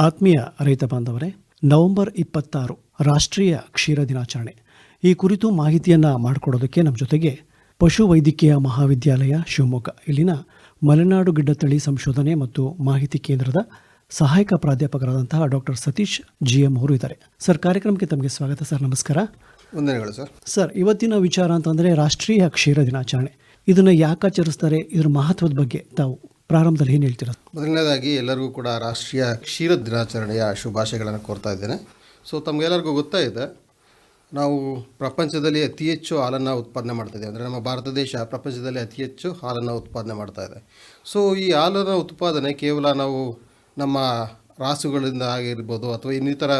ಆತ್ಮೀಯ ರೈತ ಬಾಂಧವರೇ ನವೆಂಬರ್ ಇಪ್ಪತ್ತಾರು ರಾಷ್ಟ್ರೀಯ ಕ್ಷೀರ ದಿನಾಚರಣೆ. ಈ ಕುರಿತು ಮಾಹಿತಿಯನ್ನು ಮಾಡಿಕೊಡೋದಕ್ಕೆ ನಮ್ಮ ಜೊತೆಗೆ ಪಶು ವೈದ್ಯಕೀಯ ಮಹಾವಿದ್ಯಾಲಯ ಶಿವಮೊಗ್ಗ. ಇಲ್ಲಿನ ಮಲೆನಾಡು ಗಿಡ್ಡತಳಿ ಸಂಶೋಧನೆ ಮತ್ತು ಮಾಹಿತಿ ಕೇಂದ್ರದ ಸಹಾಯಕ ಪ್ರಾಧ್ಯಾಪಕರಾದಂತಹ ಡಾಕ್ಟರ್ ಸತೀಶ್ ಜಿ ಎಂ ಅವರು ಇದ್ದಾರೆ. ಸರ್ ಕಾರ್ಯಕ್ರಮಕ್ಕೆ ತಮಗೆ ಸ್ವಾಗತ. ಸರ್ ನಮಸ್ಕಾರ. ವಂದನೆಗಳು ಸರ್. ಸರ್ ಇವತ್ತಿನ ವಿಚಾರ ಅಂತಂದರೆ ರಾಷ್ಟ್ರೀಯ ಕ್ಷೀರ ದಿನಾಚರಣೆ. ಇದನ್ನು ಯಾಕೆ ಆಚರಿಸ್ತಾರೆ? ಇದರ ಮಹತ್ವದ ಬಗ್ಗೆ ತಾವು ಪ್ರಾರಂಭದಲ್ಲಿ ಏನು ಹೇಳ್ತೀರಾ? ಮೊದಲನೇದಾಗಿ ಎಲ್ಲರಿಗೂ ಕೂಡ ರಾಷ್ಟ್ರೀಯ ಕ್ಷೀರ ದಿನಾಚರಣೆಯ ಶುಭಾಶಯಗಳನ್ನು ಕೋರ್ತಾ ಇದ್ದೇನೆ. ಸೊ ತಮಗೆಲ್ಲರಿಗೂ ಗೊತ್ತಾ ಇದೆ, ನಾವು ಪ್ರಪಂಚದಲ್ಲಿ ಅತಿ ಹೆಚ್ಚು ಹಾಲನ್ನು ಉತ್ಪಾದನೆ ಮಾಡ್ತಾ ಇದ್ದೀವಿ. ಅಂದರೆ ನಮ್ಮ ಭಾರತ ದೇಶ ಪ್ರಪಂಚದಲ್ಲಿ ಅತಿ ಹೆಚ್ಚು ಹಾಲನ್ನು ಉತ್ಪಾದನೆ ಮಾಡ್ತಾ ಇದೆ. ಸೊ ಈ ಹಾಲನ್ನು ಉತ್ಪಾದನೆ ಕೇವಲ ನಾವು ನಮ್ಮ ರಾಸುಗಳಿಂದ ಆಗಿರ್ಬೋದು ಅಥವಾ ಇನ್ನಿತರ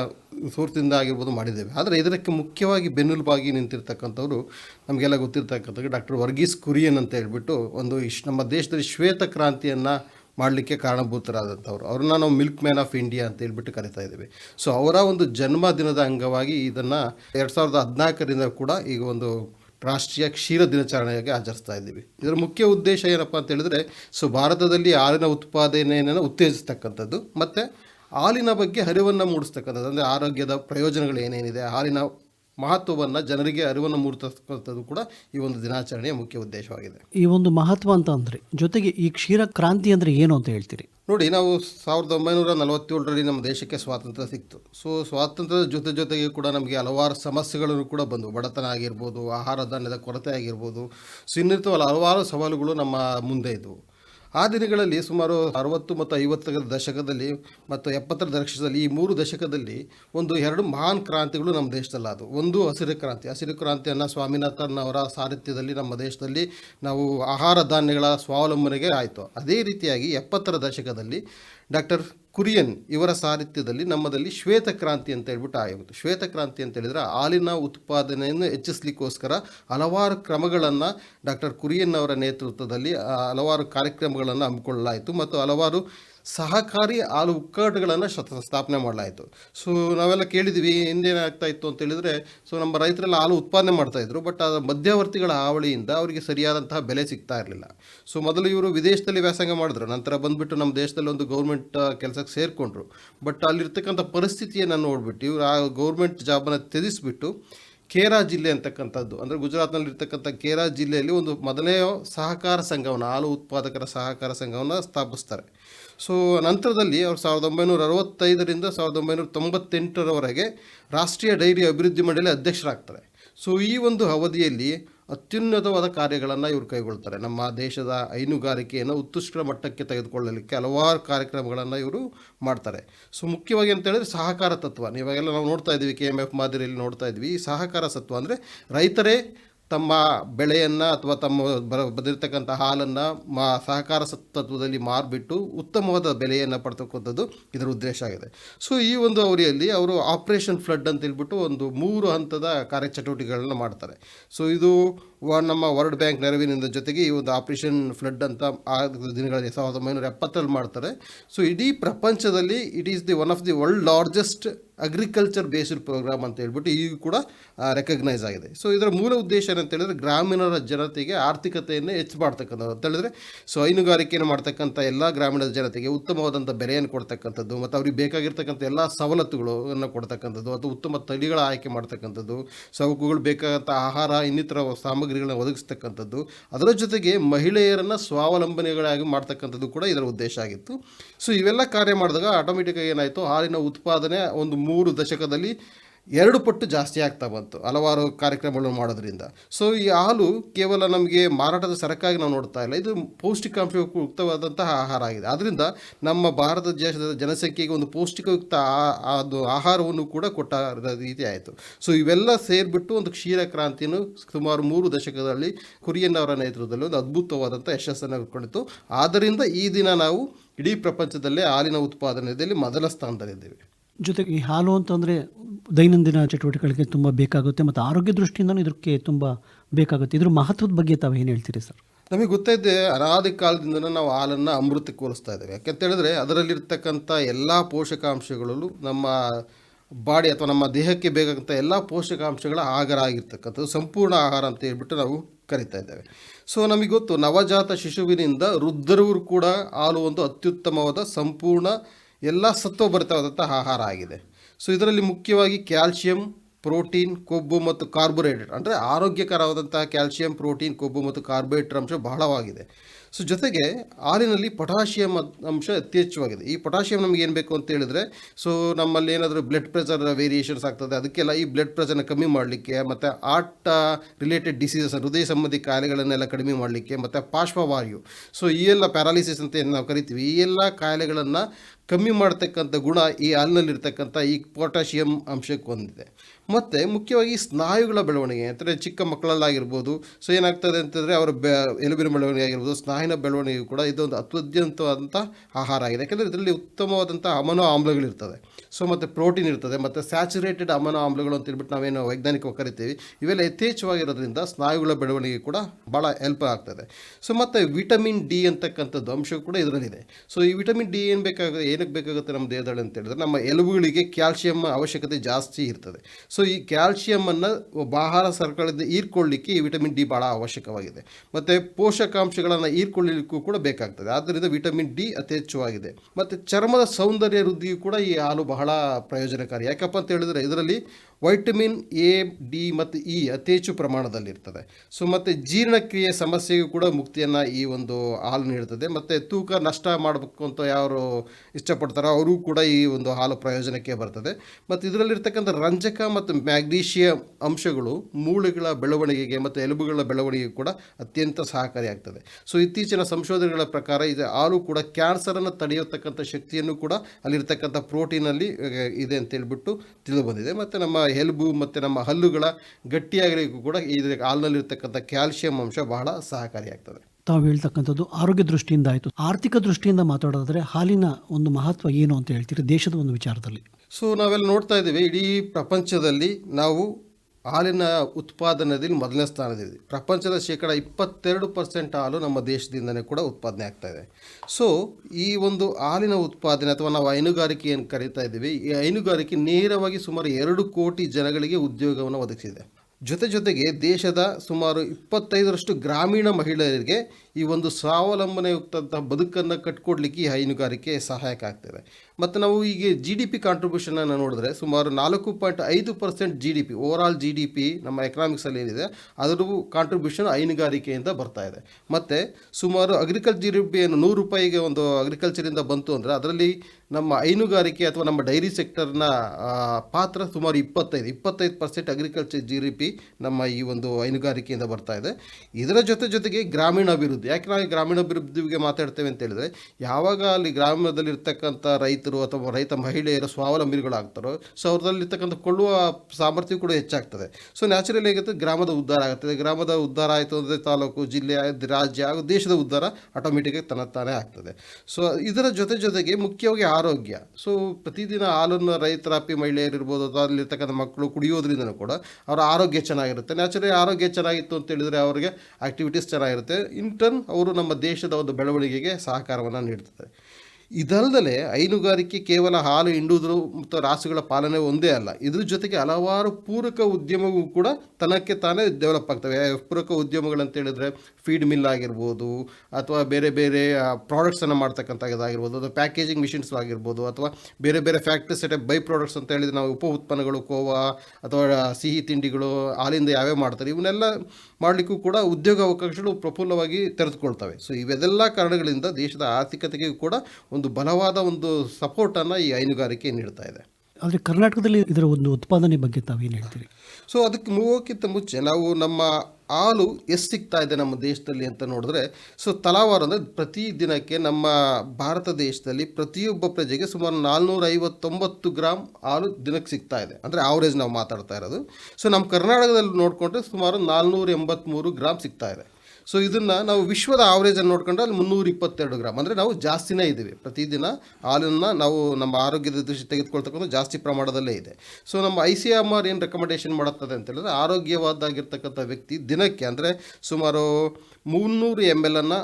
ಸೋರ್ಸಿಂದ ಆಗಿರ್ಬೋದು ಮಾಡಿದ್ದೇವೆ. ಆದರೆ ಇದಕ್ಕೆ ಮುಖ್ಯವಾಗಿ ಬೆನ್ನೆಲುಬಾಗಿ ನಿಂತಿರ್ತಕ್ಕಂಥವ್ರು ನಮಗೆಲ್ಲ ಗೊತ್ತಿರ್ತಕ್ಕಂಥದ್ದು ಡಾಕ್ಟರ್ ವರ್ಗೀಸ್ ಕುರಿಯನ್ ಅಂತ ಹೇಳ್ಬಿಟ್ಟು ಒಂದು ಇಶ್ ನಮ್ಮ ದೇಶದಲ್ಲಿ ಶ್ವೇತ ಕ್ರಾಂತಿಯನ್ನು ಮಾಡಲಿಕ್ಕೆ ಕಾರಣಭೂತರಾದಂಥವ್ರು. ಅವ್ರನ್ನ ನಾವು ಮಿಲ್ಕ್ ಮ್ಯಾನ್ ಆಫ್ ಇಂಡಿಯಾ ಅಂತ ಹೇಳ್ಬಿಟ್ಟು ಕರಿತಾ ಇದ್ದೇವೆ. ಸೊ ಅವರ ಒಂದು ಜನ್ಮದಿನದ ಅಂಗವಾಗಿ ಇದನ್ನು ಎರಡು ಸಾವಿರದ ಹದಿನಾಲ್ಕರಿಂದ ಕೂಡ ಈಗ ಒಂದು ರಾಷ್ಟ್ರೀಯ ಕ್ಷೀರ ದಿನಾಚರಣೆಯಾಗಿ ಆಚರಿಸ್ತಾ ಇದ್ದೀವಿ. ಇದರ ಮುಖ್ಯ ಉದ್ದೇಶ ಏನಪ್ಪ ಅಂತ ಹೇಳಿದ್ರೆ, ಸೊ, ಭಾರತದಲ್ಲಿ ಹಾಲಿನ ಉತ್ಪಾದನೆಯನ್ನು ಉತ್ತೇಜಿಸ್ತಕ್ಕಂಥದ್ದು, ಮತ್ತು ಹಾಲಿನ ಬಗ್ಗೆ ಅರಿವನ್ನು ಮೂಡಿಸ್ತಕ್ಕಂಥದ್ದು ಅಂದರೆ ಆರೋಗ್ಯದ ಪ್ರಯೋಜನಗಳು ಏನೇನಿದೆ ಹಾಲಿನ ಮಹತ್ವವನ್ನು ಜನರಿಗೆ ಅರಿವನ್ನು ಮೂಡಿಸ್ತಕ್ಕಂಥದ್ದು ಕೂಡ ಈ ಒಂದು ದಿನಾಚರಣೆಯ ಮುಖ್ಯ ಉದ್ದೇಶವಾಗಿದೆ. ಈ ಒಂದು ಮಹತ್ವ ಅಂತ ಅಂದರೆ ಜೊತೆಗೆ ಈ ಕ್ಷೀರ ಕ್ರಾಂತಿ ಅಂದರೆ ಏನು ಅಂತ ಹೇಳ್ತೀರಿ? ನೋಡಿ ನಾವು ಸಾವಿರದ ಒಂಬೈನೂರ ನಲವತ್ತೇಳರಲ್ಲಿ ನಮ್ಮ ದೇಶಕ್ಕೆ ಸ್ವಾತಂತ್ರ್ಯ ಸಿಕ್ತು. ಸೊ ಸ್ವಾತಂತ್ರ್ಯದ ಜೊತೆ ಜೊತೆಗೆ ಕೂಡ ನಮಗೆ ಹಲವಾರು ಸಮಸ್ಯೆಗಳನ್ನು ಕೂಡ ಬಂದವು. ಬಡತನ ಆಗಿರ್ಬೋದು ಆಹಾರ ಧಾನ್ಯದ ಕೊರತೆ ಆಗಿರ್ಬೋದು ಸೊ ಇನ್ನಿರ್ತವಲ್ಲ ಹಲವಾರು ಸವಾಲುಗಳು ನಮ್ಮ ಮುಂದೆ ಇದ್ದವು ಆ ದಿನಗಳಲ್ಲಿ ಸುಮಾರು ಅರವತ್ತು ಮತ್ತು ಐವತ್ತರ ದಶಕದಲ್ಲಿ ಮತ್ತು ಎಪ್ಪತ್ತರ ದಶಕದಲ್ಲಿ ಈ ಮೂರು ದಶಕದಲ್ಲಿ ಒಂದು ಎರಡು ಮಹಾನ್ ಕ್ರಾಂತಿಗಳು ನಮ್ಮ ದೇಶದಲ್ಲಿ ಒಂದು ಹಸಿರು ಕ್ರಾಂತಿ. ಹಸಿರು ಕ್ರಾಂತಿಯನ್ನು ಸ್ವಾಮಿನಾಥನ್ ಅವರ ಸಾರಥ್ಯದಲ್ಲಿ ನಮ್ಮ ದೇಶದಲ್ಲಿ ನಾವು ಆಹಾರ ಧಾನ್ಯಗಳ ಸ್ವಾವಲಂಬನೆಗೆ ಆಯಿತು. ಅದೇ ರೀತಿಯಾಗಿ ಎಪ್ಪತ್ತರ ದಶಕದಲ್ಲಿ ಡಾಕ್ಟರ್ ಕುರಿಯನ್ ಇವರ ಸಾಹಿತ್ಯದಲ್ಲಿ ನಮ್ಮದಲ್ಲಿ ಶ್ವೇತ ಕ್ರಾಂತಿ ಅಂತ ಹೇಳ್ಬಿಟ್ಟು ಆಯಿತು ಶ್ವೇತ ಕ್ರಾಂತಿ ಅಂತ ಹೇಳಿದ್ರೆ ಹಾಲಿನ ಉತ್ಪಾದನೆಯನ್ನು ಹೆಚ್ಚಿಸ್ಲಿಕ್ಕೋಸ್ಕರ ಹಲವಾರು ಕ್ರಮಗಳನ್ನು ಡಾಕ್ಟರ್ ಕುರಿಯನ್ ಅವರ ನೇತೃತ್ವದಲ್ಲಿ ಹಲವಾರು ಕಾರ್ಯಕ್ರಮಗಳನ್ನು ಹಮ್ಮಿಕೊಳ್ಳಲಾಯಿತು. ಮತ್ತು ಹಲವಾರು ಸಹಕಾರಿ ಹಾಲು ಒಕ್ಕಟ್ಟುಗಳನ್ನು ಸ್ಥಾಪನೆ ಮಾಡಲಾಯಿತು. ಸೊ ನಾವೆಲ್ಲ ಕೇಳಿದ್ವಿ ಹಿಂದೇನಾಗ್ತಾ ಇತ್ತು ಅಂತ ಹೇಳಿದ್ರೆ ಸೊ ನಮ್ಮ ರೈತರೆಲ್ಲ ಹಾಲು ಉತ್ಪಾದನೆ ಮಾಡ್ತಾಯಿದ್ರು ಬಟ್ ಆ ಮಧ್ಯವರ್ತಿಗಳ ಹಾವಳಿಯಿಂದ ಅವರಿಗೆ ಸರಿಯಾದಂತಹ ಬೆಲೆ ಸಿಗ್ತಾ ಇರಲಿಲ್ಲ. ಸೊ ಮೊದಲು ಇವರು ವಿದೇಶದಲ್ಲಿ ವ್ಯಾಸಂಗ ಮಾಡಿದ್ರು, ನಂತರ ಬಂದುಬಿಟ್ಟು ನಮ್ಮ ದೇಶದಲ್ಲಿ ಒಂದು ಗೌರ್ಮೆಂಟ್ ಕೆಲಸಕ್ಕೆ ಸೇರಿಕೊಂಡ್ರು. ಬಟ್ ಅಲ್ಲಿರ್ತಕ್ಕಂಥ ಪರಿಸ್ಥಿತಿಯನ್ನು ನೋಡಿಬಿಟ್ಟು, ಇವರು ಆ ಗೌರ್ಮೆಂಟ್ ಜಾಬನ್ನು ತ್ಯಜಿಸ್ಬಿಟ್ಟು ಕೇರಾ ಜಿಲ್ಲೆ ಅಂತಕ್ಕಂಥದ್ದು, ಅಂದರೆ ಗುಜರಾತ್ನಲ್ಲಿರ್ತಕ್ಕಂಥ ಕೇರಾ ಜಿಲ್ಲೆಯಲ್ಲಿ ಒಂದು ಮೊದಲೇ ಸಹಕಾರ ಸಂಘವನ್ನು, ಹಾಲು ಉತ್ಪಾದಕರ ಸಹಕಾರ ಸಂಘವನ್ನು ಸ್ಥಾಪಿಸ್ತಾರೆ. ಸೊ ನಂತರದಲ್ಲಿ ಅವರು ಸಾವಿರದ ಒಂಬೈನೂರ ಅರವತ್ತೈದರಿಂದ ಸಾವಿರದ ಒಂಬೈನೂರ ತೊಂಬತ್ತೆಂಟರವರೆಗೆ ರಾಷ್ಟ್ರೀಯ ಡೈರಿ ಅಭಿವೃದ್ಧಿ ಮಂಡಳಿ ಅಧ್ಯಕ್ಷರಾಗ್ತಾರೆ. ಸೊ ಈ ಒಂದು ಅವಧಿಯಲ್ಲಿ ಅತ್ಯುನ್ನತವಾದ ಕಾರ್ಯಗಳನ್ನು ಇವರು ಕೈಗೊಳ್ತಾರೆ. ನಮ್ಮ ದೇಶದ ಹೈನುಗಾರಿಕೆಯನ್ನು ಉತ್ಕೃಷ್ಟ ಮಟ್ಟಕ್ಕೆ ತೆಗೆದುಕೊಳ್ಳಲಿಕ್ಕೆ ಹಲವಾರು ಕಾರ್ಯಕ್ರಮಗಳನ್ನು ಇವರು ಮಾಡ್ತಾರೆ. ಸೊ ಮುಖ್ಯವಾಗಿ ಅಂತ ಹೇಳಿದ್ರೆ ಸಹಕಾರ ತತ್ವ. ನೀವಾಗೆಲ್ಲ ನಾವು ನೋಡ್ತಾ ಇದ್ದೀವಿ ಕೆ ಎಂ ಎಫ್ ಮಾದರಿಯಲ್ಲಿ ನೋಡ್ತಾ ಇದ್ವಿ ಸಹಕಾರ ಸತ್ವ ಅಂದರೆ ರೈತರೇ ತಮ್ಮ ಬೆಳೆಯನ್ನು ಅಥವಾ ತಮ್ಮ ಬರ, ಬಂದಿರತಕ್ಕಂಥ ಹಾಲನ್ನು ಮಾ, ಸಹಕಾರ ತತ್ವದಲ್ಲಿ ಮಾರಿಬಿಟ್ಟು ಉತ್ತಮವಾದ ಬೆಲೆಯನ್ನು ಪಡ್ತಕ್ಕಂಥದ್ದು ಇದರ ಉದ್ದೇಶ ಆಗಿದೆ. ಸೊ ಈ ಒಂದು ಅವಧಿಯಲ್ಲಿ ಅವರು ಆಪರೇಷನ್ ಫ್ಲಡ್ ಅಂತ ಹೇಳ್ಬಿಟ್ಟು ಒಂದು ಮೂರು ಹಂತದ ಕಾರ್ಯಚಟುವಟಿಕೆಗಳನ್ನ ಮಾಡ್ತಾರೆ. ಸೊ ಇದು ನಮ್ಮ ವರ್ಲ್ಡ್ ಬ್ಯಾಂಕ್ ನೆರವಿನಿಂದ ಜೊತೆಗೆ ಈ ಒಂದು ಆಪರೇಷನ್ ಫ್ಲಡ್ ಅಂತ ಆ ದಿನಗಳಲ್ಲಿ ಸಾವಿರದ ಒಂಬೈನೂರ ಎಪ್ಪತ್ತರಲ್ಲಿ ಮಾಡ್ತಾರೆ. ಸೊ ಇಡೀ ಪ್ರಪಂಚದಲ್ಲಿ it is the one of the world largest agriculture based programme ಅಂತ ಹೇಳ್ಬಿಟ್ಟು ಈಗ ಕೂಡ ರೆಕಗ್ನೈಸ್ ಆಗಿದೆ. ಸೊ ಇದರ ಮೂಲ ಉದ್ದೇಶ ಏನಂತ ಹೇಳಿದ್ರೆ ಗ್ರಾಮೀಣರ ಜನತೆಗೆ ಆರ್ಥಿಕತೆಯನ್ನು ಹೆಚ್ಚು ಮಾಡ್ತಕ್ಕಂಥದ್ದು. ಅಂತ ಹೇಳಿದ್ರೆ ಸೊ ಹೈನುಗಾರಿಕೆಯನ್ನು ಮಾಡ್ತಕ್ಕಂಥ ಎಲ್ಲ ಗ್ರಾಮೀಣ ಜನತೆಗೆ ಉತ್ತಮವಾದಂಥ ಬೆಲೆಯನ್ನು ಕೊಡ್ತಕ್ಕಂಥದ್ದು ಮತ್ತು ಅವ್ರಿಗೆ ಬೇಕಾಗಿರ್ತಕ್ಕಂಥ ಎಲ್ಲ ಸವಲತ್ತುಗಳನ್ನು ಕೊಡ್ತಕ್ಕಂಥದ್ದು ಅಥವಾ ಉತ್ತಮ ತಳಿಗಳ ಆಯ್ಕೆ ಮಾಡ್ತಕ್ಕಂಥದ್ದು ಸೌಕುಗಳು ಬೇಕಾದಂಥ ಆಹಾರ, ಇನ್ನಿತರ ಸಾಮಗ್ರಿಗಳನ್ನ ಒದಗಿಸ್ತಕ್ಕಂಥದ್ದು, ಅದರ ಜೊತೆಗೆ ಮಹಿಳೆಯರನ್ನು ಸ್ವಾವಲಂಬನೆಗಳಾಗಿ ಮಾಡ್ತಕ್ಕಂಥದ್ದು ಕೂಡ ಇದರ ಉದ್ದೇಶ ಆಗಿತ್ತು. ಸೊ ಇವೆಲ್ಲ ಕಾರ್ಯ ಮಾಡಿದಾಗ ಆಟೋಮೆಟಿಕ್ಕಾಗಿ ಏನಾಯಿತು? ಹಾಲಿನ ಉತ್ಪಾದನೆ ಒಂದು ಮೂರು ದಶಕದಲ್ಲಿ ಎರಡು ಪಟ್ಟು ಜಾಸ್ತಿ ಆಗ್ತಾ ಬಂತು, ಹಲವಾರು ಕಾರ್ಯಕ್ರಮಗಳನ್ನು ಮಾಡೋದ್ರಿಂದ. ಸೊ ಈ ಹಾಲು ಕೇವಲ ನಮಗೆ ಮಾರಾಟದ ಸರಕಾಗಿ ನಾವು ನೋಡ್ತಾ ಇಲ್ಲ, ಇದು ಪೌಷ್ಟಿಕಾಂಶಯುಕ್ತವಾದಂತಹ ಆಹಾರ ಆಗಿದೆ. ಆದ್ದರಿಂದ ನಮ್ಮ ಭಾರತ ದೇಶದ ಜನಸಂಖ್ಯೆಗೆ ಒಂದು ಪೌಷ್ಟಿಕಯುಕ್ತ ಅದು ಆಹಾರವನ್ನು ಕೂಡ ಕೊಟ್ಟ ರೀತಿ ಆಯಿತು. ಸೊ ಇವೆಲ್ಲ ಸೇರಿಬಿಟ್ಟು ಒಂದು ಕ್ಷೀರ ಕ್ರಾಂತಿಯನ್ನು ಸುಮಾರು ಮೂರು ದಶಕದಲ್ಲಿ ಕುರಿಯನ್ ಅವರ ನೇತೃತ್ವದಲ್ಲಿ ಒಂದು ಅದ್ಭುತವಾದಂಥ ಯಶಸ್ಸನ್ನು ಕೊಂಡಿತು ಆದ್ದರಿಂದ ಈ ದಿನ ನಾವು ಇಡೀ ಪ್ರಪಂಚದಲ್ಲೇ ಹಾಲಿನ ಉತ್ಪಾದನೆಯಲ್ಲಿ ಮೊದಲ ಸ್ಥಾನದಲ್ಲಿದ್ದೇವೆ. ಜೊತೆಗೆ ಈ ಹಾಲು ಅಂತಂದರೆ ದೈನಂದಿನ ಚಟುವಟಿಕೆಗಳಿಗೆ ತುಂಬ ಬೇಕಾಗುತ್ತೆ ಮತ್ತು ಆರೋಗ್ಯ ದೃಷ್ಟಿಯಿಂದನೂ ಇದಕ್ಕೆ ತುಂಬ ಬೇಕಾಗುತ್ತೆ. ಇದ್ರ ಮಹತ್ವದ ಬಗ್ಗೆ ತಾವು ಏನು ಹೇಳ್ತೀರಿ ಸರ್? ನಮಗೆ ಗೊತ್ತೈತೆ, ಅನಾದಿ ಕಾಲದಿಂದ ನಾವು ಹಾಲನ್ನು ಅಮೃತಕ್ಕೆ ಹೋಲಿಸ್ತಾ ಇದ್ದೇವೆ. ಯಾಕೆಂತೇಳಿದ್ರೆ ಅದರಲ್ಲಿರ್ತಕ್ಕಂಥ ಎಲ್ಲ ಪೋಷಕಾಂಶಗಳಲ್ಲೂ ನಮ್ಮ ಬಾಡಿ ಅಥವಾ ನಮ್ಮ ದೇಹಕ್ಕೆ ಬೇಕಾದಂಥ ಎಲ್ಲ ಪೋಷಕಾಂಶಗಳ ಆಗರ ಆಗಿರ್ತಕ್ಕಂಥದ್ದು, ಸಂಪೂರ್ಣ ಆಹಾರ ಅಂತ ಹೇಳ್ಬಿಟ್ಟು ನಾವು ಕರಿತಾ ಇದ್ದೇವೆ. ಸೊ ನಮಗೆ ಗೊತ್ತು, ನವಜಾತ ಶಿಶುವಿನಿಂದ ವೃದ್ಧರವರು ಕೂಡ ಹಾಲು ಒಂದು ಅತ್ಯುತ್ತಮವಾದ ಸಂಪೂರ್ಣ ಎಲ್ಲ ಸತ್ವಭರಿತವಾದಂಥ ಆಹಾರ ಆಗಿದೆ. ಸೊ ಇದರಲ್ಲಿ ಮುಖ್ಯವಾಗಿ ಕ್ಯಾಲ್ಸಿಯಂ ಪ್ರೋಟೀನ್ ಕೊಬ್ಬು ಮತ್ತು ಕಾರ್ಬೋಹೈಡ್ರೇಟ್ ಅಂದರೆ ಆರೋಗ್ಯಕರವಾದಂತಹ ಕ್ಯಾಲ್ಸಿಯಂ ಪ್ರೋಟೀನ್ ಕೊಬ್ಬು ಮತ್ತು ಕಾರ್ಬೋಹೈಡ್ರೇಟ್ ಅಂಶ ಬಹಳವಾಗಿದೆ. ಸೊ ಜೊತೆಗೆ ಹಾಲಿನಲ್ಲಿ ಪೊಟ್ಯಾಷಿಯಂ ಅಂಶ ಅತಿ ಹೆಚ್ಚುವಾಗಿದೆ ಈ ಪೊಟ್ಯಾಷಿಯಂ ನಮಗೆ ಏನು ಬೇಕು ಅಂತ ಹೇಳಿದ್ರೆ, ಸೊ ನಮ್ಮಲ್ಲಿ ಏನಾದರೂ ಬ್ಲಡ್ ಪ್ರೆಷರ್ ವೇರಿಯೇಷನ್ಸ್ ಆಗ್ತದೆ, ಅದಕ್ಕೆಲ್ಲ ಈ ಬ್ಲಡ್ ಪ್ರೆಷರ್ನ ಕಮ್ಮಿ ಮಾಡಲಿಕ್ಕೆ, ಮತ್ತು ಆರ್ಟ್ ರಿಲೇಟೆಡ್ ಡಿಸೀಸಸ್ ಹೃದಯ ಸಂಬಂಧಿ ಕಾಯಿಲೆಗಳನ್ನೆಲ್ಲ ಕಡಿಮೆ ಮಾಡಲಿಕ್ಕೆ, ಮತ್ತು ಪಾರ್ಶ್ವವಾಯು. ಸೊ ಈ ಎಲ್ಲ ಪ್ಯಾರಾಲಿಸಿಸ್ ಅಂತ ಏನು ನಾವು ಕರಿತೀವಿ, ಈ ಎಲ್ಲ ಕಾಯಿಲೆಗಳನ್ನು ಕಮ್ಮಿ ಮಾಡ್ತಕ್ಕಂಥ ಗುಣ ಈ ಹಾಲಿನಲ್ಲಿರ್ತಕ್ಕಂಥ ಈ ಪೊಟ್ಯಾಷಿಯಂ ಅಂಶಕ್ಕೆ ಹೊಂದಿದೆ ಮತ್ತು ಮುಖ್ಯವಾಗಿ ಸ್ನಾಯುಗಳ ಬೆಳವಣಿಗೆ ಅಂದರೆ ಚಿಕ್ಕ ಮಕ್ಕಳಲ್ಲಾಗಿರ್ಬೋದು. ಸೊ ಏನಾಗ್ತದೆ ಅಂತಂದರೆ ಅವರ ಬೆ, ಎಲುಬಿನ ಬೆಳವಣಿಗೆ ಆಗಿರ್ಬೋದು ಸ್ನಾಯಿನ ಬೆಳವಣಿಗೆ ಕೂಡ ಇದೊಂದು ಅತ್ಯದ್ಯಂತವಾದಂಥ ಆಹಾರ ಆಗಿದೆ. ಯಾಕೆಂದರೆ ಇದರಲ್ಲಿ ಉತ್ತಮವಾದಂಥ ಅಮನೋ ಆಮ್ಲಗಳಿರ್ತದೆ ಸೊ ಮತ್ತು ಪ್ರೋಟೀನ್ ಇರ್ತದೆ, ಮತ್ತು ಸ್ಯಾಚುರೇಟೆಡ್ ಅಮನೋ ಆಮ್ಲಗಳು ಅಂತ ಹೇಳ್ಬಿಟ್ಟು ನಾವೇನು ವೈಜ್ಞಾನಿಕವಾಗಿ ಕರಿತೀವಿ. ಇವೆಲ್ಲ ಯಥೇಚ್ಛವಾಗಿರೋದ್ರಿಂದ ಸ್ನಾಯುಗಳ ಬೆಳವಣಿಗೆ ಕೂಡ ಭಾಳ ಹೆಲ್ಪ್ ಆಗ್ತದೆ. ಸೊ ಮತ್ತು ವಿಟಮಿನ್ ಡಿ ಅಂತಕ್ಕಂಥದ್ದು ಅಂಶ ಕೂಡ ಇದರಲ್ಲಿದೆ. ಸೊ ಈ ವಿಟಮಿನ್ ಡಿ ಏನು ಬೇಕಾಗುತ್ತೆ ಏನಕ್ಕೆ ಬೇಕಾಗುತ್ತೆ ನಮ್ಮ ದೇಹದಲ್ಲಿ ಅಂತ ಹೇಳಿದ್ರೆ ನಮ್ಮ ಎಲುಬುಗಳಿಗೆ ಕ್ಯಾಲ್ಸಿಯಂ ಅವಶ್ಯಕತೆ ಜಾಸ್ತಿ ಇರ್ತದೆ. ಸೊ ಈ ಕ್ಯಾಲ್ಶಿಯಮನ್ನು ಆಹಾರ ಸರಕಳಿಂದ ಹೀರ್ಕೊಳ್ಳಿಕ್ಕೆ ಈ ವಿಟಮಿನ್ ಡಿ ಭಾಳ ಅವಶ್ಯಕವಾಗಿದೆ. ಮತ್ತು ಪೋಷಕಾಂಶಗಳನ್ನು ಹೀರ್ಕೊಳ್ಳಿಕ್ಕೂ ಕೂಡ ಬೇಕಾಗ್ತದೆ. ಆದ್ದರಿಂದ ವಿಟಮಿನ್ ಡಿ ಅತಿ ಹೆಚ್ಚುವಾಗಿದೆ. ಮತ್ತು ಚರ್ಮದ ಸೌಂದರ್ಯ ವೃದ್ಧಿಯು ಕೂಡ ಈ ಹಾಲು ಬಹಳ ಪ್ರಯೋಜನಕಾರಿ. ಯಾಕಪ್ಪ ಅಂತ ಹೇಳಿದ್ರೆ, ಇದರಲ್ಲಿ ವೈಟಮಿನ್ ಎ, ಡಿ ಮತ್ತು ಇ ಅತಿ ಹೆಚ್ಚು ಪ್ರಮಾಣದಲ್ಲಿರ್ತದೆ. ಸೊ ಮತ್ತು ಜೀರ್ಣಕ್ರಿಯೆ ಸಮಸ್ಯೆಗೂ ಕೂಡ ಮುಕ್ತಿಯನ್ನು ಈ ಒಂದು ಹಾಲು ನೀಡುತ್ತದೆ ಮತ್ತು ತೂಕ ನಷ್ಟ ಮಾಡಬೇಕು ಅಂತ ಯಾರು ಇಷ್ಟಪಡ್ತಾರೋ ಅವರು ಕೂಡ ಈ ಒಂದು ಹಾಲು ಪ್ರಯೋಜನಕ್ಕೆ ಬರ್ತದೆ. ಮತ್ತು ಇದರಲ್ಲಿರ್ತಕ್ಕಂಥ ರಂಜಕ ಮತ್ತು ಮ್ಯಾಗ್ನೀಷಿಯಂ ಅಂಶಗಳು ಮೂಳೆಗಳ ಬೆಳವಣಿಗೆಗೆ ಮತ್ತು ಎಲುಬುಗಳ ಬೆಳವಣಿಗೆಗೆ ಕೂಡ ಅತ್ಯಂತ ಸಹಕಾರಿಯಾಗ್ತದೆ ಸೊ ಇತ್ತೀಚಿನ ಸಂಶೋಧನೆಗಳ ಪ್ರಕಾರ ಇದು, ಹಾಲು ಕೂಡ ಕ್ಯಾನ್ಸರನ್ನು ತಡೆಯತಕ್ಕಂಥ ಶಕ್ತಿಯನ್ನು ಕೂಡ ಅಲ್ಲಿರ್ತಕ್ಕಂಥ ಪ್ರೋಟೀನಲ್ಲಿ ಇದೆ ಅಂತ ಹೇಳ್ಬಿಟ್ಟು ತಿಳಿದು ಬಂದಿದೆ. ಮತ್ತು ನಮ್ಮ ಎಲುಬು ಮತ್ತು ನಮ್ಮ ಹಲ್ಲುಗಳ ಗಟ್ಟಿಯಾಗಲಿಕ್ಕೂ ಕೂಡ ಇದು ಹಾಲಿನಲ್ಲಿರ್ತಕ್ಕಂಥ ಕ್ಯಾಲ್ಶಿಯಂ ಅಂಶ ಬಹಳ ಸಹಕಾರಿಯಾಗ್ತದೆ. ತಾವು ಹೇಳ್ತಕ್ಕಂಥದ್ದು ಆರೋಗ್ಯ ದೃಷ್ಟಿಯಿಂದ ಆಯಿತು. ಆರ್ಥಿಕ ದೃಷ್ಟಿಯಿಂದ ಮಾತಾಡೋದಾದರೆ ಹಾಲಿನ ಒಂದು ಮಹತ್ವ ಏನು ಅಂತ ಹೇಳ್ತೀರಿ ದೇಶದ ಒಂದು ವಿಚಾರದಲ್ಲಿ? ಸೊ ನಾವೆಲ್ಲ ನೋಡ್ತಾ ಇದ್ದೀವಿ ಇಡೀ ಪ್ರಪಂಚದಲ್ಲಿ ನಾವು ಹಾಲಿನ ಉತ್ಪಾದನೆಯಲ್ಲಿ ಮೊದಲನೇ ಸ್ಥಾನದಲ್ಲಿದೆ. ಪ್ರಪಂಚದ ಶೇಕಡ ಇಪ್ಪತ್ತೆರಡು ಪರ್ಸೆಂಟ್ ಹಾಲು ನಮ್ಮ ದೇಶದಿಂದನೇ ಕೂಡ ಉತ್ಪಾದನೆ ಆಗ್ತಾ ಇದೆ. ಸೊ ಈ ಒಂದು ಹಾಲಿನ ಉತ್ಪಾದನೆ ಅಥವಾ ನಾವು ಹೈನುಗಾರಿಕೆ ಏನು ಕರೀತಾ ಇದ್ದೀವಿ, ಈ ಹೈನುಗಾರಿಕೆ ನೇರವಾಗಿ ಸುಮಾರು ಎರಡು ಕೋಟಿ ಜನಗಳಿಗೆ ಉದ್ಯೋಗವನ್ನು ಒದಗಿಸಿದೆ. ಜೊತೆ ಜೊತೆಗೆ ದೇಶದ ಸುಮಾರು ಇಪ್ಪತ್ತೈದರಷ್ಟು ಗ್ರಾಮೀಣ ಮಹಿಳೆಯರಿಗೆ ಈ ಒಂದು ಸ್ವಾವಲಂಬನೆಯುಕ್ತಂತಹ ಬದುಕನ್ನು ಕಟ್ಕೊಡ್ಲಿಕ್ಕೆ ಈ ಹೈನುಗಾರಿಕೆ ಸಹಾಯಕ ಆಗ್ತದೆ ಮತ್ತು ನಾವು ಈಗ ಜಿ ಡಿ ಪಿ ಕಾಂಟ್ರಿಬ್ಯೂಷನನ್ನು ನೋಡಿದ್ರೆ ಸುಮಾರು ನಾಲ್ಕು ಪಾಯಿಂಟ್ ಐದು percent G D P overall G D P ನಮ್ಮ ಎಕನಾಮಿಕ್ಸಲ್ಲಿ ಏನಿದೆ ಅದರ ಕಾಂಟ್ರಿಬ್ಯೂಷನ್ ಹೈನುಗಾರಿಕೆಯಿಂದ ಬರ್ತಾ ಇದೆ. ಮತ್ತು ಸುಮಾರು ಅಗ್ರಿಕಲ್ಚರ್ ಜಿ ಡಿ ಪಿಯನ್ನು ನೂರು ರೂಪಾಯಿಗೆ ಒಂದು ಅಗ್ರಿಕಲ್ಚರಿಂದ ಬಂತು ಅಂದರೆ ಅದರಲ್ಲಿ ನಮ್ಮ ಹೈನುಗಾರಿಕೆ ಅಥವಾ ನಮ್ಮ ಡೈರಿ ಸೆಕ್ಟರ್ನ ಪಾತ್ರ ಸುಮಾರು ಇಪ್ಪತ್ತೈದು ಇಪ್ಪತ್ತೈದು percent agriculture G D P ನಮ್ಮ ಈ ಒಂದು ಹೈನುಗಾರಿಕೆಯಿಂದ ಬರ್ತಾ ಇದೆ. ಇದರ ಜೊತೆ ಜೊತೆಗೆ ಗ್ರಾಮೀಣ ಅಭಿವೃದ್ಧಿ ಯಾಕೆ ನಾವು ಈ ಗ್ರಾಮೀಣ ಅಭಿವೃದ್ಧಿಗೆ ಮಾತಾಡ್ತೇವೆ ಅಂತ ಹೇಳಿದ್ರೆ, ಯಾವಾಗ ಅಲ್ಲಿ ಗ್ರಾಮದಲ್ಲಿ ಇರ್ತಕ್ಕಂಥ ರೈತರು ಅಥವಾ ರೈತ ಮಹಿಳೆಯರು ಸ್ವಾವಲಂಬಿಗಳಾಗ್ತಾರೋ, ಸೊ ಅವ್ರದಲ್ಲಿರ್ತಕ್ಕಂಥ ಕೊಳ್ಳುವ ಸಾಮರ್ಥ್ಯ ಕೂಡ ಹೆಚ್ಚಾಗ್ತದೆ. ಸೊ ನ್ಯಾಚುರಲಿ ಏನಾಗುತ್ತೆ ಗ್ರಾಮದ ಉದ್ಧಾರ ಆಗ್ತದೆ ಗ್ರಾಮದ ಉದ್ಧಾರ ಆಯಿತು ಅಂದರೆ ತಾಲೂಕು, ಜಿಲ್ಲೆ, ರಾಜ್ಯ ಹಾಗೂ ದೇಶದ ಉದ್ಧಾರ ಆಟೋಮೆಟಿಕಾಗಿ ತನ್ನತ್ತಾನೇ ಆಗ್ತದೆ. ಸೊ ಇದರ ಜೊತೆ ಜೊತೆಗೆ ಮುಖ್ಯವಾಗಿ ಆರೋಗ್ಯ. ಸೊ ಪ್ರತಿದಿನ ಹಾಲನ್ನು ರೈತರಾಪಿ ಮಹಿಳೆಯರಿರ್ಬೋದು ಅಥವಾ ಅಲ್ಲಿರ್ತಕ್ಕಂಥ ಮಕ್ಕಳು ಕುಡಿಯೋದ್ರಿಂದನೂ ಕೂಡ ಅವರ ಆರೋಗ್ಯ ಚೆನ್ನಾಗಿರುತ್ತೆ. ನ್ಯಾಚುರಲಿ ಆರೋಗ್ಯ ಚೆನ್ನಾಗಿತ್ತು ಅಂತ ಹೇಳಿದರೆ ಅವರಿಗೆ ಆಕ್ಟಿವಿಟೀಸ್ ಚೆನ್ನಾಗಿರುತ್ತೆ. ಇನ್ ಟರ್ನ್ ಅವರು ನಮ್ಮ ದೇಶದ ಒಂದು ಬೆಳವಣಿಗೆಗೆ ಸಹಕಾರವನ್ನು ನೀಡ್ತಾರೆ. ಇದಲ್ಲದೆ ಹೈನುಗಾರಿಕೆ ಕೇವಲ ಹಾಲು ಹಿಂಡುವುದು ಮತ್ತು ರಾಸುಗಳ ಪಾಲನೆ ಒಂದೇ ಅಲ್ಲ. ಇದ್ರ ಜೊತೆಗೆ ಹಲವಾರು ಪೂರಕ ಉದ್ಯಮವೂ ಕೂಡ ತನಕ್ಕೆ ತಾನೇ ಡೆವಲಪ್ ಆಗ್ತವೆ. ಪೂರಕ ಉದ್ಯಮಗಳಂತ ಹೇಳಿದ್ರೆ ಫೀಡ್ ಮಿಲ್ ಆಗಿರ್ಬೋದು ಅಥವಾ ಬೇರೆ ಬೇರೆ ಪ್ರಾಡಕ್ಟ್ಸನ್ನು ಮಾಡ್ತಕ್ಕಂಥದ್ದಾಗಿರ್ಬೋದು, ಅಥವಾ ಪ್ಯಾಕೇಜಿಂಗ್ ಮಿಷಿನ್ಸ್ ಆಗಿರ್ಬೋದು, ಅಥವಾ ಬೇರೆ ಬೇರೆ ಫ್ಯಾಕ್ಟ್ರಿ ಸೆಟಪ್ ಬೈ ಪ್ರಾಡಕ್ಟ್ಸ್ ಅಂತ ಹೇಳಿದ್ರೆ ನಾವು ಉಪ ಉತ್ಪನ್ನಗಳು, ಕೋವಾ ಅಥವಾ ಸಿಹಿ ತಿಂಡಿಗಳು, ಹಾಲಿಂದ ಯಾವ್ಯಾವ ಮಾಡ್ತಾರೆ, ಇವನ್ನೆಲ್ಲ ಮಾಡಲಿಕ್ಕೂ ಕೂಡ ಉದ್ಯೋಗ ಅವಕಾಶಗಳು ಪ್ರಫುಲ್ಲವಾಗಿ ತೆರೆದುಕೊಳ್ತವೆ. ಸೊ ಇವೆಲ್ಲ ಕಾರಣಗಳಿಂದ ದೇಶದ ಆರ್ಥಿಕತೆಗೆ ಕೂಡ ಒಂದು ಬಲವಾದ ಒಂದು ಸಪೋರ್ಟನ್ನು ಈ ಹೈನುಗಾರಿಕೆ ನೀಡ್ತಾ ಇದೆ. ಆದರೆ ಕರ್ನಾಟಕದಲ್ಲಿ ಇದರ ಒಂದು ಉತ್ಪಾದನೆ ಬಗ್ಗೆ ತಾವೇನು ಹೇಳ್ತೀರಿ? ಸೊ ಅದಕ್ಕೆ ಹೋಗೋಕ್ಕಿಂತ ಮುಂಚೆ ನಾವು ನಮ್ಮ ಹಾಲು ಎಷ್ಟು ಸಿಗ್ತಾ ಇದೆ ನಮ್ಮ ದೇಶದಲ್ಲಿ ಅಂತ ನೋಡಿದ್ರೆ ಸೊ ತಲಾವಾರು ಅಂದರೆ ಪ್ರತಿ ದಿನಕ್ಕೆ ನಮ್ಮ ಭಾರತ ದೇಶದಲ್ಲಿ ಪ್ರತಿಯೊಬ್ಬ ಪ್ರಜೆಗೆ ಸುಮಾರು ನಾಲ್ನೂರ ಐವತ್ತೊಂಬತ್ತು ಗ್ರಾಮ್ ಹಾಲು ದಿನಕ್ಕೆ ಸಿಗ್ತಾ ಇದೆ. ಅಂದರೆ ಆವರೇಜ್ ನಾವು ಮಾತಾಡ್ತಾ ಇರೋದು. ಸೊ ನಮ್ಮ ಕರ್ನಾಟಕದಲ್ಲಿ ನೋಡಿಕೊಂಡ್ರೆ ಸುಮಾರು ನಾಲ್ನೂರ ಎಂಬತ್ತ್ಮೂರು ಗ್ರಾಮ್ ಸಿಗ್ತಾ ಇದೆ. ಸೊ ಇದನ್ನು ನಾವು ವಿಶ್ವದ ಆವ್ರೇಜನ್ನು ನೋಡ್ಕೊಂಡ್ರೆ ಅಲ್ಲಿ ಮುನ್ನೂರ ಇಪ್ಪತ್ತೆರಡು ಗ್ರಾಮ್ ಅಂದರೆ ನಾವು ಜಾಸ್ತಿನೇ ಇದ್ದೀವಿ. ಪ್ರತಿದಿನ ಹಾಲನ್ನು ನಾವು ನಮ್ಮ ಆರೋಗ್ಯದ ದೃಷ್ಟಿ ತೆಗೆದುಕೊಳ್ತಕ್ಕಂಥ ಜಾಸ್ತಿ ಪ್ರಮಾಣದಲ್ಲೇ ಇದೆ. ಸೊ ನಮ್ಮ ಐ ಸಿ ಎಂ ಆರ್ ಏನು ರೆಕಮೆಂಡೇಷನ್ ಮಾಡುತ್ತದೆ ಅಂತ ಹೇಳಿದ್ರೆ ಆರೋಗ್ಯವಾದಾಗಿರ್ತಕ್ಕಂಥ ವ್ಯಕ್ತಿ ದಿನಕ್ಕೆ ಅಂದರೆ ಸುಮಾರು ಮುನ್ನೂರು ಎಂ ಎಲ್ ಅನ್ನು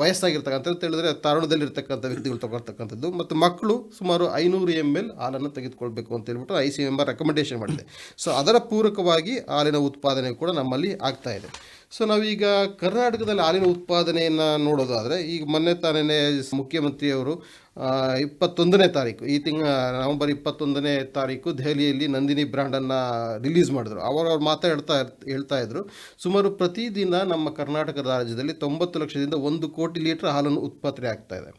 ವಯಸ್ಸಾಗಿರ್ತಕ್ಕಂಥ ಅಂತ ಹೇಳಿದ್ರೆ ತಾರುಣದಲ್ಲಿರ್ತಕ್ಕಂಥ ವ್ಯಕ್ತಿಗಳು ತಗೊಳ್ತಕ್ಕಂಥದ್ದು. ಮತ್ತು ಮಕ್ಕಳು ಸುಮಾರು ಐನೂರು ಎಂ ಎಲ್ ಹಾಲನ್ನು ತೆಗೆದುಕೊಳ್ಬೇಕು ಅಂತ ಹೇಳ್ಬಿಟ್ಟು I C M R recommendation ಮಾಡಿದೆ. ಸೊ ಅದರ ಪೂರಕವಾಗಿ ಹಾಲಿನ ಉತ್ಪಾದನೆ ಕೂಡ ನಮ್ಮಲ್ಲಿ ಆಗ್ತಾ ಇದೆ. ಸೊ ನಾವೀಗ ಕರ್ನಾಟಕದಲ್ಲಿ ಹಾಲಿನ ಉತ್ಪಾದನೆಯನ್ನು ನೋಡೋದಾದರೆ, ಈಗ ಮೊನ್ನೆ ತಾನೇ ಮುಖ್ಯಮಂತ್ರಿಯವರು ಇಪ್ಪತ್ತೊಂದನೇ ತಾರೀಕು, ಈ ತಿಂಗಳ, ನವೆಂಬರ್ ಇಪ್ಪತ್ತೊಂದನೇ ತಾರೀಕು ದೆಹಲಿಯಲ್ಲಿ ನಂದಿನಿ ಬ್ರ್ಯಾಂಡನ್ನು ರಿಲೀಸ್ ಮಾಡಿದ್ರು. ಅವರು ಅವ್ರು ಮಾತಾಡ್ತಾ ಹೇಳ್ತಾ ಇದ್ರು, ಸುಮಾರು ಪ್ರತಿದಿನ ನಮ್ಮ ಕರ್ನಾಟಕ ರಾಜ್ಯದಲ್ಲಿ ತೊಂಬತ್ತು ಲಕ್ಷದಿಂದ ಒಂದು ಕೋಟಿ ಲೀಟ್ರ್ ಹಾಲನ್ನು ಉತ್ಪಾದನೆ ಆಗ್ತಾ ಇದೆ.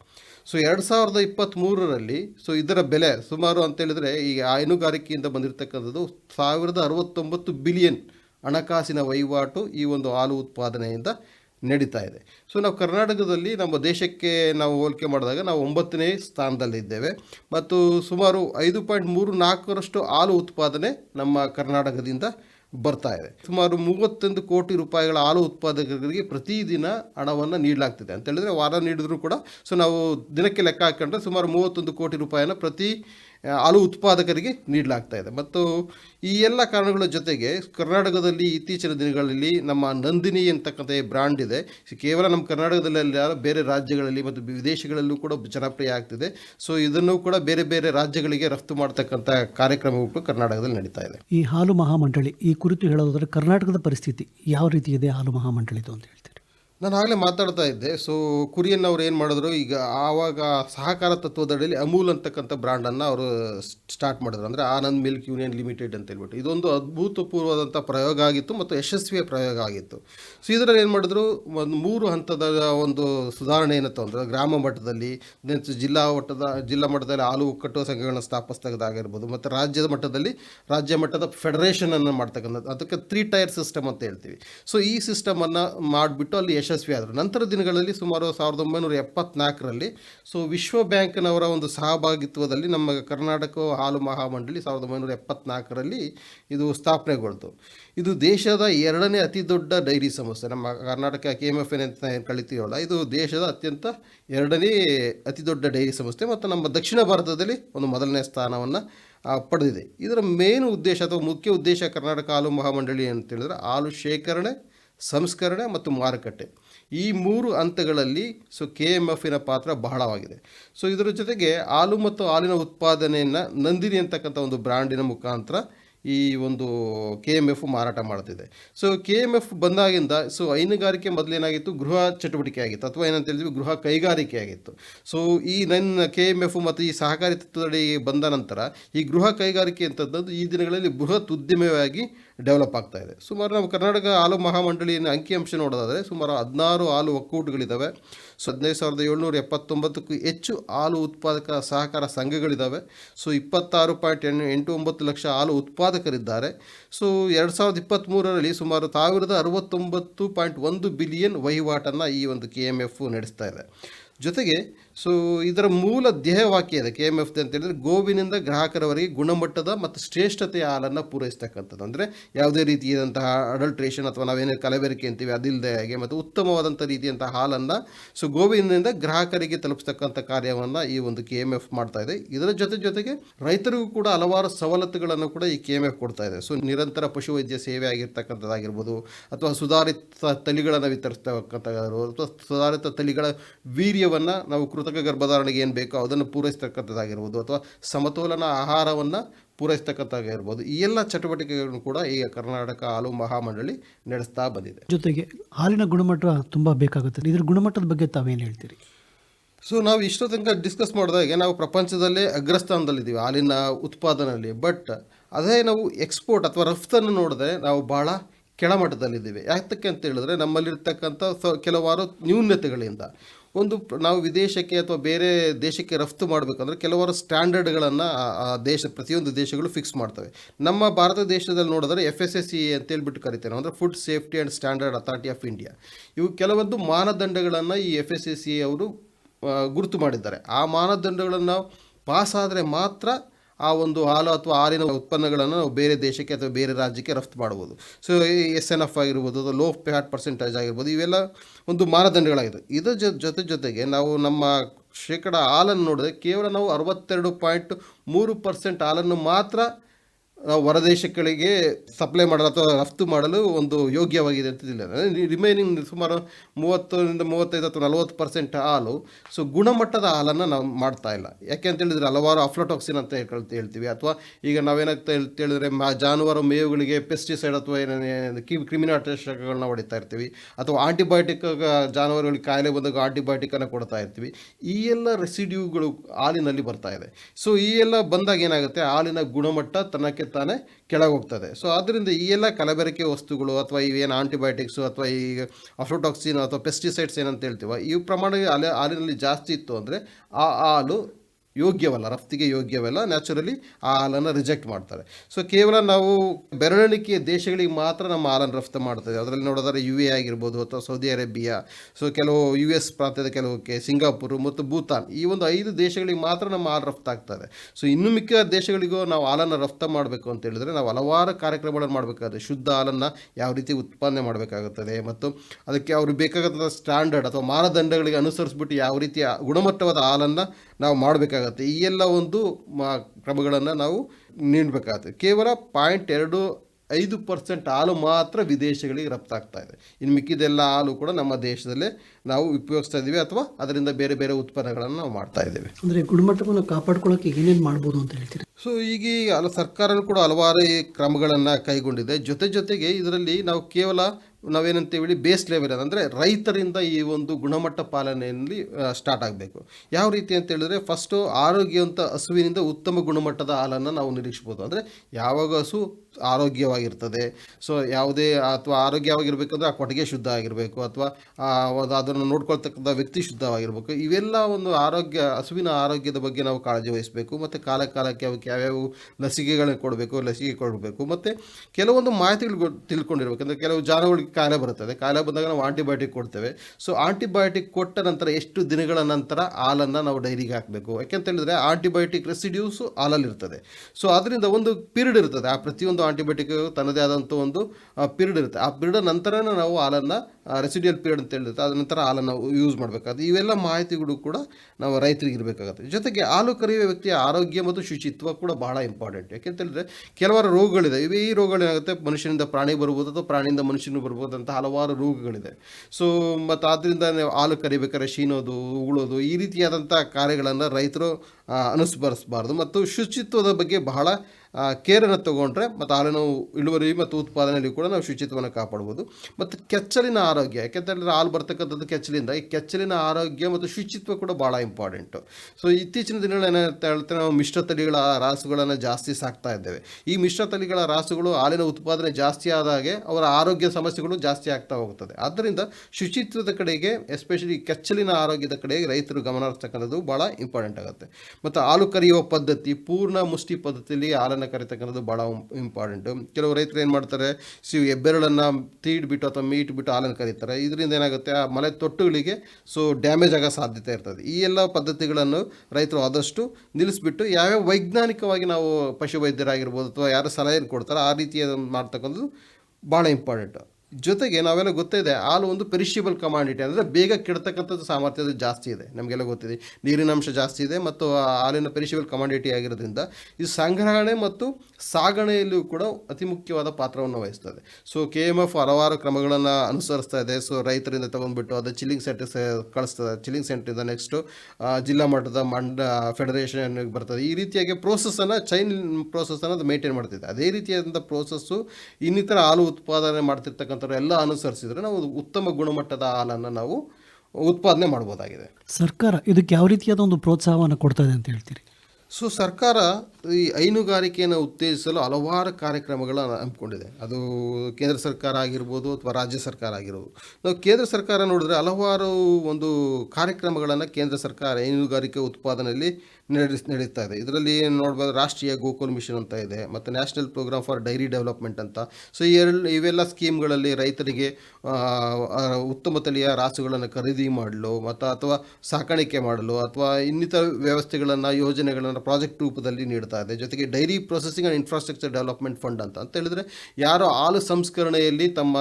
ಸೊ ಎರಡು ಸಾವಿರದ ಇಪ್ಪತ್ತ್ಮೂರರಲ್ಲಿ ಸೊ ಇದರ ಬೆಲೆ ಸುಮಾರು ಅಂತೇಳಿದರೆ ಈ ಹೈನುಗಾರಿಕೆಯಿಂದ ಬಂದಿರತಕ್ಕಂಥದ್ದು ಸಾವಿರದ ಅರವತ್ತೊಂಬತ್ತು ಬಿಲಿಯನ್ ಹಣಕಾಸಿನ ವಹಿವಾಟು ಈ ಒಂದು ಹಾಲು ಉತ್ಪಾದನೆಯಿಂದ ನಡೀತಾ ಇದೆ. ಸೊ ನಾವು ಕರ್ನಾಟಕದಲ್ಲಿ ನಮ್ಮ ದೇಶಕ್ಕೆ ನಾವು ಹೋಲಿಕೆ ಮಾಡಿದಾಗ ನಾವು ಒಂಬತ್ತನೇ ಸ್ಥಾನದಲ್ಲಿದ್ದೇವೆ ಮತ್ತು ಸುಮಾರು ಐದು ಪಾಯಿಂಟ್ ಮೂರು ನಾಲ್ಕರಷ್ಟು ಹಾಲು ಉತ್ಪಾದನೆ ನಮ್ಮ ಕರ್ನಾಟಕದಿಂದ ಬರ್ತಾ ಇದೆ. ಸುಮಾರು ಮೂವತ್ತೊಂದು ಕೋಟಿ ರೂಪಾಯಿಗಳ ಹಾಲು ಉತ್ಪಾದಕರಿಗೆ ಪ್ರತಿದಿನ ಹಣವನ್ನು ನೀಡಲಾಗ್ತಿದೆ. ಅಂತ ಹೇಳಿದ್ರೆ ವಾರ ನೀಡಿದ್ರು ಕೂಡ ಸೊ ನಾವು ದಿನಕ್ಕೆ ಲೆಕ್ಕ ಹಾಕೊಂಡ್ರೆ ಸುಮಾರು ಮೂವತ್ತೊಂದು ಕೋಟಿ ರೂಪಾಯಿನ ಪ್ರತಿ ಹಾಲು ಉತ್ಪಾದಕರಿಗೆ ನೀಡಲಾಗ್ತಾ ಇದೆ. ಮತ್ತು ಈ ಎಲ್ಲ ಕಾರಣಗಳ ಜೊತೆಗೆ ಕರ್ನಾಟಕದಲ್ಲಿ ಇತ್ತೀಚಿನ ದಿನಗಳಲ್ಲಿ ನಮ್ಮ ನಂದಿನಿ ಅಂತಕ್ಕಂಥ ಬ್ರ್ಯಾಂಡ್ ಇದೆ. ಕೇವಲ ನಮ್ಮ ಕರ್ನಾಟಕದಲ್ಲಿ ಬೇರೆ ರಾಜ್ಯಗಳಲ್ಲಿ ಮತ್ತು ವಿದೇಶಗಳಲ್ಲೂ ಕೂಡ ಜನಪ್ರಿಯ ಆಗ್ತಿದೆ. ಸೊ, ಇದನ್ನು ಕೂಡ ಬೇರೆ ಬೇರೆ ರಾಜ್ಯಗಳಿಗೆ ರಫ್ತು ಮಾಡ್ತಕ್ಕಂಥ ಕಾರ್ಯಕ್ರಮಗಳು ಕರ್ನಾಟಕದಲ್ಲಿ ನಡೀತಾ ಇದೆ. ಈ ಹಾಲು ಮಹಾಮಂಡಳಿ, ಈ ಕುರಿತು ಹೇಳೋದಾದ್ರೆ ಕರ್ನಾಟಕದ ಪರಿಸ್ಥಿತಿ ಯಾವ ರೀತಿ ಇದೆ ಹಾಲು ಮಹಾಮಂಡಳಿದು ಅಂತ ಹೇಳ್ತೀರಿ? ನಾನು ಆಗಲೇ ಮಾತಾಡ್ತಾ ಇದ್ದೆ. ಸೊ ಕುರಿಯನ್ ಅವ್ರು ಏನು ಮಾಡಿದ್ರು, ಈಗ ಆವಾಗ ಸಹಕಾರ ತತ್ವದಡಿಯಲ್ಲಿ ಅಮೂಲ್ ಅಂತಕ್ಕಂಥ ಬ್ರ್ಯಾಂಡನ್ನು ಅವರು ಸ್ಟಾರ್ಟ್ ಮಾಡಿದ್ರು. ಅಂದರೆ ಆನಂದ್ ಮಿಲ್ಕ್ ಯೂನಿಯನ್ ಲಿಮಿಟೆಡ್ ಅಂತ ಹೇಳ್ಬಿಟ್ಟು ಇದೊಂದು ಅದ್ಭುತಪೂರ್ವದಂಥ ಪ್ರಯೋಗ ಆಗಿತ್ತು ಮತ್ತು ಯಶಸ್ವಿಯ ಪ್ರಯೋಗ ಆಗಿತ್ತು. ಸೊ ಇದರಲ್ಲಿ ಏನು ಮಾಡಿದ್ರು, ಒಂದು ಮೂರು ಹಂತದ ಒಂದು ಸುಧಾರಣೆಯನ್ನು ತಂದರು ಗ್ರಾಮ ಮಟ್ಟದಲ್ಲಿ ಜಿಲ್ಲಾ ಮಟ್ಟದ, ಜಿಲ್ಲಾ ಮಟ್ಟದಲ್ಲಿ ಹಾಲು ಒಕ್ಕಟ್ಟು ಸಂಘಗಳನ್ನ ಸ್ಥಾಪಿಸ್ತಕ್ಕದಾಗಿರ್ಬೋದು, ಮತ್ತು ರಾಜ್ಯದ ಮಟ್ಟದಲ್ಲಿ, ರಾಜ್ಯ ಮಟ್ಟದ ಫೆಡರೇಷನನ್ನು ಮಾಡ್ತಕ್ಕಂಥದ್ದು. ಅದಕ್ಕೆ ತ್ರೀ ಟೈರ್ ಸಿಸ್ಟಮ್ ಅಂತ ಹೇಳ್ತೀವಿ. ಸೊ ಈ ಸಿಸ್ಟಮನ್ನು ಮಾಡಿಬಿಟ್ಟು ಅಲ್ಲಿ ಯಶಸ್ವಿ ಆದರು. ನಂತರ ದಿನಗಳಲ್ಲಿ ಸುಮಾರು ಸಾವಿರದ ಒಂಬೈನೂರ ಎಪ್ಪತ್ನಾಲ್ಕರಲ್ಲಿ ಸೊ ವಿಶ್ವ ಬ್ಯಾಂಕ್ನವರ ಒಂದು ಸಹಭಾಗಿತ್ವದಲ್ಲಿ ನಮ್ಮ ಕರ್ನಾಟಕ ಹಾಲು ಮಹಾಮಂಡಳಿ ಸಾವಿರದ ಒಂಬೈನೂರ ಎಪ್ಪತ್ನಾಲ್ಕರಲ್ಲಿ ಇದು ಸ್ಥಾಪನೆಗೊಳ್ತು. ಇದು ದೇಶದ ಎರಡನೇ ಅತಿ ದೊಡ್ಡ ಡೈರಿ ಸಂಸ್ಥೆ. ನಮ್ಮ Karnataka K M F N ಅಂತ ಏನು ಕಳಿತೀವಲ್ಲ ಇದು ದೇಶದ ಅತ್ಯಂತ ಎರಡನೇ ಅತಿ ದೊಡ್ಡ ಡೈರಿ ಸಂಸ್ಥೆ ಮತ್ತು ನಮ್ಮ ದಕ್ಷಿಣ ಭಾರತದಲ್ಲಿ ಒಂದು ಮೊದಲನೇ ಸ್ಥಾನವನ್ನು ಪಡೆದಿದೆ. ಇದರ ಮೇನ್ ಉದ್ದೇಶ ಅಥವಾ ಮುಖ್ಯ ಉದ್ದೇಶ ಕರ್ನಾಟಕ ಹಾಲು ಮಹಾಮಂಡಳಿ ಅಂತ ಹೇಳಿದ್ರೆ ಹಾಲು ಶೇಖರಣೆ ಸಂಸ್ಕರಣೆ ಮತ್ತು ಮಾರುಕಟ್ಟೆ. ಈ ಮೂರು ಹಂತಗಳಲ್ಲಿ ಸೊ ಕೆ ಎಂ ಎಫಿನ ಪಾತ್ರ ಬಹಳವಾಗಿದೆ. ಸೊ ಇದರ ಜೊತೆಗೆ ಹಾಲು ಮತ್ತು ಹಾಲಿನ ಉತ್ಪಾದನೆಯನ್ನು ನಂದಿನಿ ಅಂತಕ್ಕಂಥ ಒಂದು ಬ್ರ್ಯಾಂಡಿನ ಮುಖಾಂತರ ಈ ಒಂದು ಕೆ ಎಂ ಎಫ್ ಮಾರಾಟ ಮಾಡ್ತಿದೆ. ಸೊ ಕೆ ಎಂ ಎಫ್ ಬಂದಾಗಿಂದ ಸೊ ಹೈನುಗಾರಿಕೆ ಮೊದಲೇನಾಗಿತ್ತು? ಗೃಹ ಚಟುವಟಿಕೆ ಆಗಿತ್ತು. ಅಥವಾ ಏನಂತ ಹೇಳಿದ್ವಿ ಗೃಹ ಕೈಗಾರಿಕೆ ಆಗಿತ್ತು. ಸೊ ಈ ನನ್ನ ಕೆ ಎಂ ಎಫ್ ಮತ್ತು ಈ ಸಹಕಾರಿ ತತ್ವದಡಿ ಬಂದ ನಂತರ, ಈ ಗೃಹ ಕೈಗಾರಿಕೆ ಅಂತದ್ದು ಈ ದಿನಗಳಲ್ಲಿ ಬೃಹತ್ ಉದ್ಯಮವಾಗಿ ಡೆವಲಪ್ ಆಗ್ತಾ ಇದೆ. ಸುಮಾರು ನಾವು ಕರ್ನಾಟಕ ಹಾಲು ಮಹಾಮಂಡಳಿಯ ಅಂಕಿಅಂಶ ನೋಡೋದಾದರೆ ಸುಮಾರು ಹದಿನಾರು ಹಾಲು ಒಕ್ಕೂಟಗಳಿದ್ದಾವೆ ಸೊ ಹದಿನೈದು ಸಾವಿರದ ಏಳ್ನೂರ ಎಪ್ಪತ್ತೊಂಬತ್ತಕ್ಕೂ ಹೆಚ್ಚು ಹಾಲು ಉತ್ಪಾದಕ ಸಹಕಾರ ಸಂಘಗಳಿದ್ದಾವೆ. ಸೊ, ಇಪ್ಪತ್ತಾರು ಪಾಯಿಂಟ್ ಎಣ್ಣು ಎಂಟು ಒಂಬತ್ತು ಲಕ್ಷ ಹಾಲು ಉತ್ಪಾದಕರಿದ್ದಾರೆ. ಸೊ, ಎರಡು ಸಾವಿರದ ಇಪ್ಪತ್ತ್ಮೂರರಲ್ಲಿ ಸುಮಾರು ಸಾವಿರದ ಅರವತ್ತೊಂಬತ್ತು ಪಾಯಿಂಟ್ ಒಂದು ಬಿಲಿಯನ್ ವಹಿವಾಟನ್ನು ಈ ಒಂದು ಕೆ ಎಂ ಎಫ್ ನಡೆಸ್ತಾ ಇದೆ. ಜೊತೆಗೆ ಸೊ ಇದರ ಮೂಲ ಧ್ಯೇಯವಾಕ್ಯ ಇದೆ ಕೆ ಎಂ ಎಫ್ ಅಂತ ಹೇಳಿದ್ರೆ, ಗೋವಿನಿಂದ ಗ್ರಾಹಕರವರೆಗೆ ಗುಣಮಟ್ಟದ ಮತ್ತು ಶ್ರೇಷ್ಠತೆಯ ಹಾಲನ್ನು ಪೂರೈಸ್ತಕ್ಕಂಥದ್ದು. ಅಂದರೆ ಯಾವುದೇ ರೀತಿಯಾದಂತಹ ಅಡಲ್ಟ್ರೇಷನ್ ಅಥವಾ ನಾವೇನೇ ಕಲಬೆರಕೆ ಅಂತೀವಿ ಅದಿಲ್ಲದೆ ಹಾಗೆ, ಮತ್ತು ಉತ್ತಮವಾದಂಥ ರೀತಿಯಂತಹ ಹಾಲನ್ನು ಸೊ ಗೋವಿನಿಂದ ಗ್ರಾಹಕರಿಗೆ ತಲುಪಿಸ್ತಕ್ಕಂಥ ಕಾರ್ಯವನ್ನು ಈ ಒಂದು ಕೆ ಎಂ ಎಫ್ ಮಾಡ್ತಾ ಇದೆ. ಇದರ ಜೊತೆ ಜೊತೆಗೆ ರೈತರಿಗೂ ಕೂಡ ಹಲವಾರು ಸವಲತ್ತುಗಳನ್ನು ಕೂಡ ಈ ಕೆ ಎಂ ಎಫ್ ಕೊಡ್ತಾ ಇದೆ. ಸೊ ನಿರಂತರ ಪಶುವೈದ್ಯ ಸೇವೆ ಆಗಿರ್ತಕ್ಕಂಥದ್ದಾಗಿರ್ಬೋದು, ಅಥವಾ ಸುಧಾರಿತ ತಳಿಗಳನ್ನು ವಿತರಿಸ್ತಕ್ಕಂಥ ಅಥವಾ ಸುಧಾರಿತ ತಳಿಗಳ ವೀರ್ಯವನ್ನು ನಾವು ಕೃತಕ ಗರ್ಭಧಾರಣೆಗೆ ಏನು ಬೇಕೋ ಅದನ್ನು ಪೂರೈಸ್ತಕ್ಕಂಥದ್ದಾಗಿರ್ಬೋದು ಅಥವಾ ಸಮತೋಲನ ಆಹಾರವನ್ನು ಪೂರೈಸ್ತಕ್ಕಂಥದ್ದಾಗಿರ್ಬೋದು. ಈ ಎಲ್ಲ ಚಟುವಟಿಕೆಗಳನ್ನು ಕೂಡ ಈಗ ಕರ್ನಾಟಕ ಹಾಲು ಮಹಾಮಂಡಳಿ ನಡೆಸ್ತಾ ಬಂದಿದೆ. ಜೊತೆಗೆ ಹಾಲಿನ ಗುಣಮಟ್ಟ ತುಂಬ ಬೇಕಾಗುತ್ತೆ. ಇದರ ಗುಣಮಟ್ಟದ ಬಗ್ಗೆ ತಾವೇನು ಹೇಳ್ತೀರಿ? ಸೊ ನಾವು ಇಷ್ಟೋ ತನಕ ಡಿಸ್ಕಸ್ ಮಾಡಿದಾಗೆ ನಾವು ಪ್ರಪಂಚದಲ್ಲೇ ಅಗ್ರಸ್ಥಾನದಲ್ಲಿದ್ದೀವಿ ಹಾಲಿನ ಉತ್ಪಾದನೆಯಲ್ಲಿ. ಬಟ್ ಅದೇ ನಾವು ಎಕ್ಸ್ಪೋರ್ಟ್ ಅಥವಾ ರಫ್ತನ್ನು ನೋಡಿದ್ರೆ ನಾವು ಭಾಳ ಕೆಳಮಟ್ಟದಲ್ಲಿದ್ದೀವಿ. ಯಾತಕ್ಕೆ ಅಂತ ಹೇಳಿದ್ರೆ ನಮ್ಮಲ್ಲಿರ್ತಕ್ಕಂಥ ಸ ಕೆಲವಾರು ನ್ಯೂನ್ಯತೆಗಳಿಂದ ಒಂದು ನಾವು ವಿದೇಶಕ್ಕೆ ಅಥವಾ ಬೇರೆ ದೇಶಕ್ಕೆ ರಫ್ತು ಮಾಡಬೇಕಂದ್ರೆ ಕೆಲವರು ಸ್ಟ್ಯಾಂಡರ್ಡ್ಗಳನ್ನು ಆ ದೇಶ, ಪ್ರತಿಯೊಂದು ದೇಶಗಳು ಫಿಕ್ಸ್ ಮಾಡ್ತವೆ. ನಮ್ಮ ಭಾರತ ದೇಶದಲ್ಲಿ ನೋಡಿದ್ರೆ ಎಫ್ ಎಸ್ ಎಸ್ ಸಿ ಅಂತೇಳ್ಬಿಟ್ಟು ಕರಿತೇವೆ ಅಂದರೆ food safety and standard authority of India ಇವು ಕೆಲವೊಂದು ಮಾನದಂಡಗಳನ್ನು ಈ ಎಫ್ ಎಸ್ ಎಸ್ ಸಿ ಅವರು ಗುರುತು ಮಾಡಿದ್ದಾರೆ. ಆ ಮಾನದಂಡಗಳನ್ನು ಪಾಸ್ ಆದರೆ ಮಾತ್ರ ಆ ಒಂದು ಹಾಲು ಅಥವಾ ಹಾಲಿನ ಉತ್ಪನ್ನಗಳನ್ನು ನಾವು ಬೇರೆ ದೇಶಕ್ಕೆ ಅಥವಾ ಬೇರೆ ರಾಜ್ಯಕ್ಕೆ ರಫ್ತು ಮಾಡ್ಬೋದು. ಸೊ ಎಸ್ ಎನ್ ಎಫ್ ಆಗಿರ್ಬೋದು ಅಥವಾ ಲೋ ಫ್ಯಾಟ್ ಪರ್ಸೆಂಟೇಜ್ ಆಗಿರ್ಬೋದು, ಇವೆಲ್ಲ ಒಂದು ಮಾನದಂಡಗಳಾಗಿದೆ ಇದರ ಜೊತೆ ಜೊತೆಗೆ ನಾವು ನಮ್ಮ ಶೇಕಡ ಹಾಲನ್ನು ನೋಡಿದ್ರೆ ಕೇವಲ ನಾವು ಅರವತ್ತೆರಡು ಪಾಯಿಂಟ್ ಮೂರು ಪರ್ಸೆಂಟ್ ಹಾಲನ್ನು ಮಾತ್ರ ಹೊರದೇಶಗಳಿಗೆ ಸಪ್ಲೈ ಮಾಡಲು ಅಥವಾ ರಫ್ತು ಮಾಡಲು ಒಂದು ಯೋಗ್ಯವಾಗಿದೆ ಅಂತ ಅಂತಿಲ್ಲ ರಿಮೈನಿಂಗ್ ಸುಮಾರು ಮೂವತ್ತರಿಂದ ಮೂವತ್ತೈದು ಅಥವಾ ನಲವತ್ತು ಪರ್ಸೆಂಟ್ ಹಾಲು. ಸೊ ಗುಣಮಟ್ಟದ ಹಾಲನ್ನು ನಾವು ಮಾಡ್ತಾ ಇಲ್ಲ. ಯಾಕೆ ಅಂತ ಹೇಳಿದ್ರೆ ಹಲವಾರು ಅಫ್ಲೋಟಾಕ್ಸಿನ್ ಅಂತ ಹೇಳ್ಕೊಳ್ತಾ ಹೇಳ್ತೀವಿ. ಅಥವಾ ಈಗ ನಾವೇನಾಗ್ತಾ ಹೇಳ್- ಹೇಳಿದ್ರೆ ಮಾ ಜಾನುವಾರು ಮೇವುಗಳಿಗೆ ಪೆಸ್ಟಿಸೈಡ್ ಅಥವಾ ಏನೇನು ಕಿ ಕ್ರಿಮಿನಾಟಕಗಳನ್ನ ಹೊಡಿತಾ ಇರ್ತೀವಿ. ಅಥವಾ ಆಂಟಿಬಯೋಟಿಕ್ ಜಾನುವಾರುಗಳಿಗೆ ಕಾಯಿಲೆ ಬಂದಾಗ ಆಂಟಿಬಯೋಟಿಕನ್ನು ಕೊಡ್ತಾ ಇರ್ತೀವಿ. ಈ ಎಲ್ಲ ರೆಸಿಡ್ಯೂಗಳು ಹಾಲಿನಲ್ಲಿ ಬರ್ತಾ ಇದೆ. ಸೊ ಈ ಎಲ್ಲ ಬಂದಾಗ ಏನಾಗುತ್ತೆ? ಹಾಲಿನ ಗುಣಮಟ್ಟ ತನ್ನಕ್ಕೆ ತಾನೇ ಕೆಳಗೆ ಹೋಗ್ತದೆ ಸೊ ಆದ್ದರಿಂದ ಈ ಎಲ್ಲ ಕಲಬೆರಕೆ ವಸ್ತುಗಳು ಅಥವಾ ಇವೇನು ಆಂಟಿಬಯೋಟಿಕ್ಸು ಅಥವಾ ಈಗ ಅಫ್ರೋಟಾಕ್ಸಿನ್ ಅಥವಾ ಪೆಸ್ಟಿಸೈಡ್ಸ್ ಏನಂತ ಹೇಳ್ತೀವ ಈ ಪ್ರಮಾಣ ಅಲೆ ಹಾಲಿನಲ್ಲಿ ಜಾಸ್ತಿ ಇತ್ತು ಅಂದರೆ ಆ ಹಾಲು ಯೋಗ್ಯವಲ್ಲ, ರಫ್ತಿಗೆ ಯೋಗ್ಯವಲ್ಲ ನ್ಯಾಚುರಲಿ ಆ ಹಾಲನ್ನು ರಿಜೆಕ್ಟ್ ಮಾಡ್ತಾರೆ. ಸೊ ಕೇವಲ ನಾವು ಬೆರಳಿಕೆಯ ದೇಶಗಳಿಗೆ ಮಾತ್ರ ನಮ್ಮ ಹಾಲನ್ನು ರಫ್ತು ಮಾಡ್ತದೆ ಅದರಲ್ಲಿ ನೋಡೋದಾದ್ರೆ ಯು ಎ ಆಗಿರ್ಬೋದು ಅಥವಾ ಸೌದಿ ಅರೇಬಿಯಾ ಸೊ ಕೆಲವು ಯು ಎಸ್ ಪ್ರಾಂತ್ಯದ ಕೆಲವಕ್ಕೆ ಸಿಂಗಾಪುರ್ ಮತ್ತು ಭೂತಾನ್, ಈ ಒಂದು ಐದು ದೇಶಗಳಿಗೆ ಮಾತ್ರ ನಮ್ಮ ಹಾಲು ರಫ್ತಾಗ್ತದೆ ಸೊ ಇನ್ನು ಮಿಕ್ಕ ದೇಶಗಳಿಗೂ ನಾವು ಹಾಲನ್ನು ರಫ್ತು ಮಾಡಬೇಕು ಅಂತ ಹೇಳಿದ್ರೆ ನಾವು ಹಲವಾರು ಕಾರ್ಯಕ್ರಮಗಳನ್ನು ಮಾಡಬೇಕಾಗುತ್ತೆ. ಶುದ್ಧ ಹಾಲನ್ನು ಯಾವ ರೀತಿ ಉತ್ಪಾದನೆ ಮಾಡಬೇಕಾಗುತ್ತದೆ ಮತ್ತು ಅದಕ್ಕೆ ಅವ್ರಿಗೆ ಬೇಕಾಗದ ಸ್ಟ್ಯಾಂಡರ್ಡ್ ಅಥವಾ ಮಾನದಂಡಗಳಿಗೆ ಅನುಸರಿಸ್ಬಿಟ್ಟು ಯಾವ ರೀತಿಯ ಗುಣಮಟ್ಟವಾದ ಹಾಲನ್ನು ನಾವು ಮಾಡಬೇಕಾಗತ್ತೆ. ಈ ಎಲ್ಲ ಒಂದು ಕ್ರಮಗಳನ್ನು ನಾವು ನೀಡಬೇಕಾಗುತ್ತೆ. ಕೇವಲ ಪಾಯಿಂಟ್ ಎರಡು ಐದು ಪರ್ಸೆಂಟ್ ಹಾಲು ಮಾತ್ರ ವಿದೇಶಗಳಿಗೆ ರಫ್ತಾಗ್ತಾ ಇದೆ. ಇನ್ನು ಮಿಕ್ಕಿದೆಲ್ಲ ಹಾಲು ಕೂಡ ನಮ್ಮ ದೇಶದಲ್ಲೇ ನಾವು ಉಪಯೋಗಿಸ್ತಾ ಇದ್ದೀವಿ ಅಥವಾ ಅದರಿಂದ ಬೇರೆ ಬೇರೆ ಉತ್ಪನ್ನಗಳನ್ನು ನಾವು ಮಾಡ್ತಾ ಇದ್ದೇವೆ. ಅಂದರೆ ಗುಣಮಟ್ಟವನ್ನು ಕಾಪಾಡ್ಕೊಳ್ಳೋಕೆ ಏನೇನು ಮಾಡ್ಬೋದು ಅಂತ ಹೇಳ್ತೀರಿ? ಸೊ ಈಗ ಹಲ ಸರ್ಕಾರ ಕೂಡ ಹಲವಾರು ಕ್ರಮಗಳನ್ನು ಕೈಗೊಂಡಿದೆ. ಜೊತೆ ಜೊತೆಗೆ ಇದರಲ್ಲಿ ನಾವು ಕೇವಲ ನಾವೇನಂತೇಳಿ ಬೇಸ್ ಲೆವೆಲ್ ಅಂದರೆ ರೈತರಿಂದ ಈ ಒಂದು ಗುಣಮಟ್ಟ ಪಾಲನೆಯಲ್ಲಿ ಸ್ಟಾರ್ಟ್ ಆಗಬೇಕು. ಯಾವ ರೀತಿ ಅಂತ ಹೇಳಿದ್ರೆ ಫಸ್ಟು ಆರೋಗ್ಯವಂತ ಹಸುವಿನಿಂದ ಉತ್ತಮ ಗುಣಮಟ್ಟದ ಹಾಲನ್ನು ನಾವು ನಿರೀಕ್ಷಿಸ್ಬೋದು. ಅಂದರೆ ಯಾವಾಗ ಹಸು ಆರೋಗ್ಯವಾಗಿರ್ತದೆ. ಸೊ ಯಾವುದೇ, ಅಥವಾ ಆರೋಗ್ಯವಾಗಿರಬೇಕಂದ್ರೆ ಆ ಕೊಟ್ಟಿಗೆ ಶುದ್ಧ ಆಗಿರಬೇಕು, ಅಥವಾ ಅದನ್ನು ನೋಡ್ಕೊಳ್ತಕ್ಕಂಥ ವ್ಯಕ್ತಿ ಶುದ್ಧವಾಗಿರಬೇಕು. ಇವೆಲ್ಲ ಒಂದು ಆರೋಗ್ಯ, ಹಸುವಿನ ಆರೋಗ್ಯದ ಬಗ್ಗೆ ನಾವು ಕಾಳಜಿ ವಹಿಸಬೇಕು. ಮತ್ತು ಕಾಲ ಕಾಲಕ್ಕೆ ಅವಕ್ಕೆ ಯಾವ್ಯಾವ ಲಸಿಕೆಗಳನ್ನ ಕೊಡಬೇಕು, ಲಸಿಕೆ ಕೊಡಬೇಕು. ಮತ್ತು ಕೆಲವೊಂದು ಮಾಹಿತಿಗಳು ತಿಳ್ಕೊಂಡಿರ್ಬೇಕು. ಅಂದರೆ ಕೆಲವು ಜಾನುವಾರುಗಳಿಗೆ ಕಾಯಿಲೆ ಬರುತ್ತದೆ. ಕಾಯಿಲೆ ಬಂದಾಗ ನಾವು ಆಂಟಿಬಯೋಟಿಕ್ ಕೊಡ್ತೇವೆ. ಸೊ ಆಂಟಿಬಯೋಟಿಕ್ ಕೊಟ್ಟ ನಂತರ ಎಷ್ಟು ದಿನಗಳ ನಂತರ ಹಾಲನ್ನು ನಾವು ಡೈರಿಗೆ ಹಾಕಬೇಕು? ಯಾಕೆಂತ ಹೇಳಿದ್ರೆ ಆಂಟಿಬಯೋಟಿಕ್ ರೆಸಿಡ್ಯೂಸು ಹಾಲಲ್ಲಿ ಇರ್ತದೆ. ಸೊ ಅದರಿಂದ ಒಂದು ಪೀರಿಯಡ್ ಇರ್ತದೆ. ಆ ಪ್ರತಿಯೊಂದು ಆಂಟಿಬಯೋಟಿಕ್ ತನ್ನದೇ ಆದಂಥ ಒಂದು ಪೀರಿಯಡ್ ಇರುತ್ತೆ. ಆ ಪೀರಿಯಡ್ ನಂತರನೇ ನಾವು ಹಾಲನ್ನು ರೆಸಿಡಿಯಲ್ ಪೀರಿಯಡ್ ಅಂತ ಹೇಳಿರುತ್ತೆ. ಅದ ನಂತರ ಹಾಲನ್ನು ಯೂಸ್ ಮಾಡಬೇಕಾಗುತ್ತೆ ಇವೆಲ್ಲ ಮಾಹಿತಿಗಳು ಕೂಡ ನಾವು ರೈತರಿಗೆ ಇರಬೇಕಾಗುತ್ತೆ. ಜೊತೆಗೆ ಹಾಲು ಕರೆಯುವ ವ್ಯಕ್ತಿಯ ಆರೋಗ್ಯ ಮತ್ತು ಶುಚಿತ್ವ ಕೂಡ ಬಹಳ ಇಂಪಾರ್ಟೆಂಟ್ ಯಾಕೆಂತ ಹೇಳಿದ್ರೆ ಕೆಲವಾರು ರೋಗಗಳಿದೆ. ಇವೆ ಈ ರೋಗಗಳೇನಾಗುತ್ತೆ? ಮನುಷ್ಯನಿಂದ ಪ್ರಾಣಿ ಬರ್ಬೋದು ಅಥವಾ ಪ್ರಾಣಿಯಿಂದ ಮನುಷ್ಯನಿಗೆ ಬರ್ಬೋದು ಅಂತ ಹಲವಾರು ರೋಗಗಳಿದೆ. ಸೊ ಮತ್ತು ಆದ್ದರಿಂದ ಹಾಲು ಕರಿಬೇಕಾದ್ರೆ ಶೀನೋದು, ಉಗುಳೋದು ಈ ರೀತಿಯಾದಂಥ ಕಾರ್ಯಗಳನ್ನು ರೈತರು ಅನುಸ್ಮರಿಸಬಾರ್ದು ಮತ್ತು ಶುಚಿತ್ವದ ಬಗ್ಗೆ ಬಹಳ ಕೇರನ್ನು ತಗೊಂಡ್ರೆ ಮತ್ತು ಹಾಲಿನ ಇಳುವರಿ ಮತ್ತು ಉತ್ಪಾದನೆಯಲ್ಲಿ ಕೂಡ ನಾವು ಶುಚಿತ್ವವನ್ನು ಕಾಪಾಡ್ಬೋದು. ಮತ್ತು ಕೆಚ್ಚಲಿನ ಆರೋಗ್ಯ ಯಾಕೆಂತ ಹೇಳಿದ್ರೆ ಹಾಲು ಬರ್ತಕ್ಕಂಥದ್ದು ಕೆಚ್ಚಲಿಂದ, ಈ ಕೆಚ್ಚಲಿನ ಆರೋಗ್ಯ ಮತ್ತು ಶುಚಿತ್ವ ಕೂಡ ಭಾಳ ಇಂಪಾರ್ಟೆಂಟು ಸೊ ಇತ್ತೀಚಿನ ದಿನಗಳು ಏನಂತ ಹೇಳ್ತಾರೆ, ನಾವು ಮಿಶ್ರ ತಳಿಗಳ ರಾಸುಗಳನ್ನು ಜಾಸ್ತಿ ಸಾಕ್ತಾ ಇದ್ದೇವೆ. ಈ ಮಿಶ್ರ ತಳಿಗಳ ರಾಸುಗಳು ಹಾಲಿನ ಉತ್ಪಾದನೆ ಜಾಸ್ತಿ ಆದಾಗೆ ಅವರ ಆರೋಗ್ಯ ಸಮಸ್ಯೆಗಳು ಜಾಸ್ತಿ ಆಗ್ತಾ ಹೋಗುತ್ತದೆ ಆದ್ದರಿಂದ ಶುಚಿತ್ವದ ಕಡೆಗೆ ಎಸ್ಪೆಷಲಿ ಕೆಚ್ಚಲಿನ ಆರೋಗ್ಯದ ಕಡೆಗೆ ರೈತರು ಗಮನ ಹರಿಸ್ತಕ್ಕಂಥದ್ದು ಭಾಳ ಇಂಪಾರ್ಟೆಂಟ್ ಆಗುತ್ತೆ. ಮತ್ತು ಹಾಲು ಕರೆಯುವ ಪದ್ಧತಿ, ಪೂರ್ಣ ಮುಷ್ಟಿ ಪದ್ಧತಿಯಲ್ಲಿ ಹಾಲನ್ನು ಕರಿತಕ್ಕಂಥದ್ದು ಭಾಳ ಇಂಪಾರ್ಟೆಂಟು ಕೆಲವು ರೈತರು ಏನು ಮಾಡ್ತಾರೆ ಸಿ ಎಬ್ಬೆರಳನ್ನು ತೀಡ್ಬಿಟ್ಟು ಅಥವಾ ಮೀಟ್ಬಿಟ್ಟು ಹಾಲನ್ನು ಕರೀತಾರೆ. ಇದರಿಂದ ಏನಾಗುತ್ತೆ, ಆ ಮಲೆ ತೊಟ್ಟುಗಳಿಗೆ ಸೊ ಡ್ಯಾಮೇಜ್ ಆಗೋ ಸಾಧ್ಯತೆ ಇರ್ತದೆ. ಈ ಎಲ್ಲ ಪದ್ಧತಿಗಳನ್ನು ರೈತರು ಆದಷ್ಟು ನಿಲ್ಲಿಸ್ಬಿಟ್ಟು ಯಾವ್ಯಾವ ವೈಜ್ಞಾನಿಕವಾಗಿ ನಾವು ಪಶುವೈದ್ಯರಾಗಿರ್ಬೋದು ಅಥವಾ ಯಾರು ಸಲಹೆಯನ್ನು ಕೊಡ್ತಾರೋ ಆ ರೀತಿಯ ಮಾಡ್ತಕ್ಕಂಥದ್ದು ಭಾಳ ಇಂಪಾರ್ಟೆಂಟು ಜೊತೆಗೆ ನಾವೆಲ್ಲ ಗೊತ್ತಿದೆ, ಹಾಲು ಒಂದು ಪೆರಿಷಿಬಲ್ ಕಮಾಂಡಿಟಿ ಅಂದರೆ ಬೇಗ ಕೆಡ್ತಕ್ಕಂಥದ್ದು ಸಾಮರ್ಥ್ಯದ ಜಾಸ್ತಿ ಇದೆ, ನಮಗೆಲ್ಲ ಗೊತ್ತಿದೆ. ನೀರಿನಾಂಶ ಜಾಸ್ತಿ ಇದೆ ಮತ್ತು ಹಾಲಿನ ಪೆರಿಶಿಬಲ್ ಕಮಾಂಡಿಟಿ ಆಗಿರೋದ್ರಿಂದ ಇದು ಸಂಗ್ರಹಣೆ ಮತ್ತು ಸಾಗಣೆಯಲ್ಲಿಯೂ ಕೂಡ ಅತಿ ಮುಖ್ಯವಾದ ಪಾತ್ರವನ್ನು ವಹಿಸ್ತದೆ. ಸೊ ಕೆ ಎಂ ಎಫ್ ಹಲವಾರು ಕ್ರಮಗಳನ್ನು ಅನುಸರಿಸ್ತಾ ಇದೆ. ಸೊ ರೈತರಿಂದ ತಗೊಂಡ್ಬಿಟ್ಟು ಅದು ಚಿಲ್ಲಿಂಗ್ ಸೆಂಟರ್ ಕಳಿಸ್ತದೆ. ಚಿಲ್ಲಿಂಗ್ ಸೆಂಟರಿಂದ ನೆಕ್ಸ್ಟು ಜಿಲ್ಲಾ ಮಟ್ಟದ ಮಂಡ ಫೆಡರೇಷನ್ ಬರ್ತದೆ. ಈ ರೀತಿಯಾಗಿ ಪ್ರೋಸೆಸ್ಸನ್ನು ಚೈನ್ ಪ್ರೋಸೆಸ್ಸನ್ನು ಅದು ಮೇಂಟೈನ್ ಮಾಡ್ತಿದೆ. ಅದೇ ರೀತಿಯಾದಂಥ ಪ್ರೋಸೆಸ್ಸು ಇನ್ನಿತರ ಹಾಲು ಉತ್ಪಾದನೆ ಮಾಡ್ತಿರ್ತಕ್ಕಂಥವ್ರು ಎಲ್ಲ ಅನುಸರಿಸಿದ್ರೆ ನಾವು ಉತ್ತಮ ಗುಣಮಟ್ಟದ ಹಾಲನ್ನು ನಾವು ಉತ್ಪಾದನೆ ಮಾಡ್ಬೋದಾಗಿದೆ. ಸರ್ಕಾರ ಇದಕ್ಕೆ ಯಾವ ರೀತಿಯಾದ ಒಂದು ಪ್ರೋತ್ಸಾಹವನ್ನು ಕೊಡ್ತದೆ ಅಂತ ಹೇಳ್ತೀರಿ? ಸೊ ಸರ್ಕಾರ ಈ ಹೈನುಗಾರಿಕೆಯನ್ನು ಉತ್ತೇಜಿಸಲು ಹಲವಾರು ಕಾರ್ಯಕ್ರಮಗಳನ್ನು ಹಮ್ಮಿಕೊಂಡಿದೆ. ಅದು ಕೇಂದ್ರ ಸರ್ಕಾರ ಆಗಿರ್ಬೋದು ಅಥವಾ ರಾಜ್ಯ ಸರ್ಕಾರ ಆಗಿರ್ಬೋದು. ನಾವು ಕೇಂದ್ರ ಸರ್ಕಾರ ನೋಡಿದ್ರೆ ಹಲವಾರು ಒಂದು ಕಾರ್ಯಕ್ರಮಗಳನ್ನು ಕೇಂದ್ರ ಸರ್ಕಾರ ಹೈನುಗಾರಿಕೆ ಉತ್ಪಾದನೆಯಲ್ಲಿ ನಡೆಸ್ ನಡೀತಾ ಇದೆ. ಇದರಲ್ಲಿ ನೋಡ್ಬೋದು, ರಾಷ್ಟ್ರೀಯ ಗೋಕುಲ್ ಮಿಷನ್ ಅಂತ ಇದೆ, ಮತ್ತು national programme for dairy development ಅಂತ. ಸೊ ಎರಡು, ಇವೆಲ್ಲ ಸ್ಕೀಮ್ಗಳಲ್ಲಿ ರೈತರಿಗೆ ಉತ್ತಮ ತಳಿಯ ರಾಸುಗಳನ್ನು ಖರೀದಿ ಮಾಡಲು, ಮತ್ತು ಅಥವಾ ಸಾಕಾಣಿಕೆ ಮಾಡಲು, ಅಥವಾ ಇನ್ನಿತರ ವ್ಯವಸ್ಥೆಗಳನ್ನು, ಯೋಜನೆಗಳನ್ನು ಪ್ರಾಜೆಕ್ಟ್ ರೂಪದಲ್ಲಿ ನೀಡ್ತಾ ಇದೆ. ಜೊತೆಗೆ dairy processing and infrastructure development fund ಅಂತ. ಅಂತ ಹೇಳಿದ್ರೆ, ಯಾರು ಹಾಲು ಸಂಸ್ಕರಣೆಯಲ್ಲಿ ತಮ್ಮ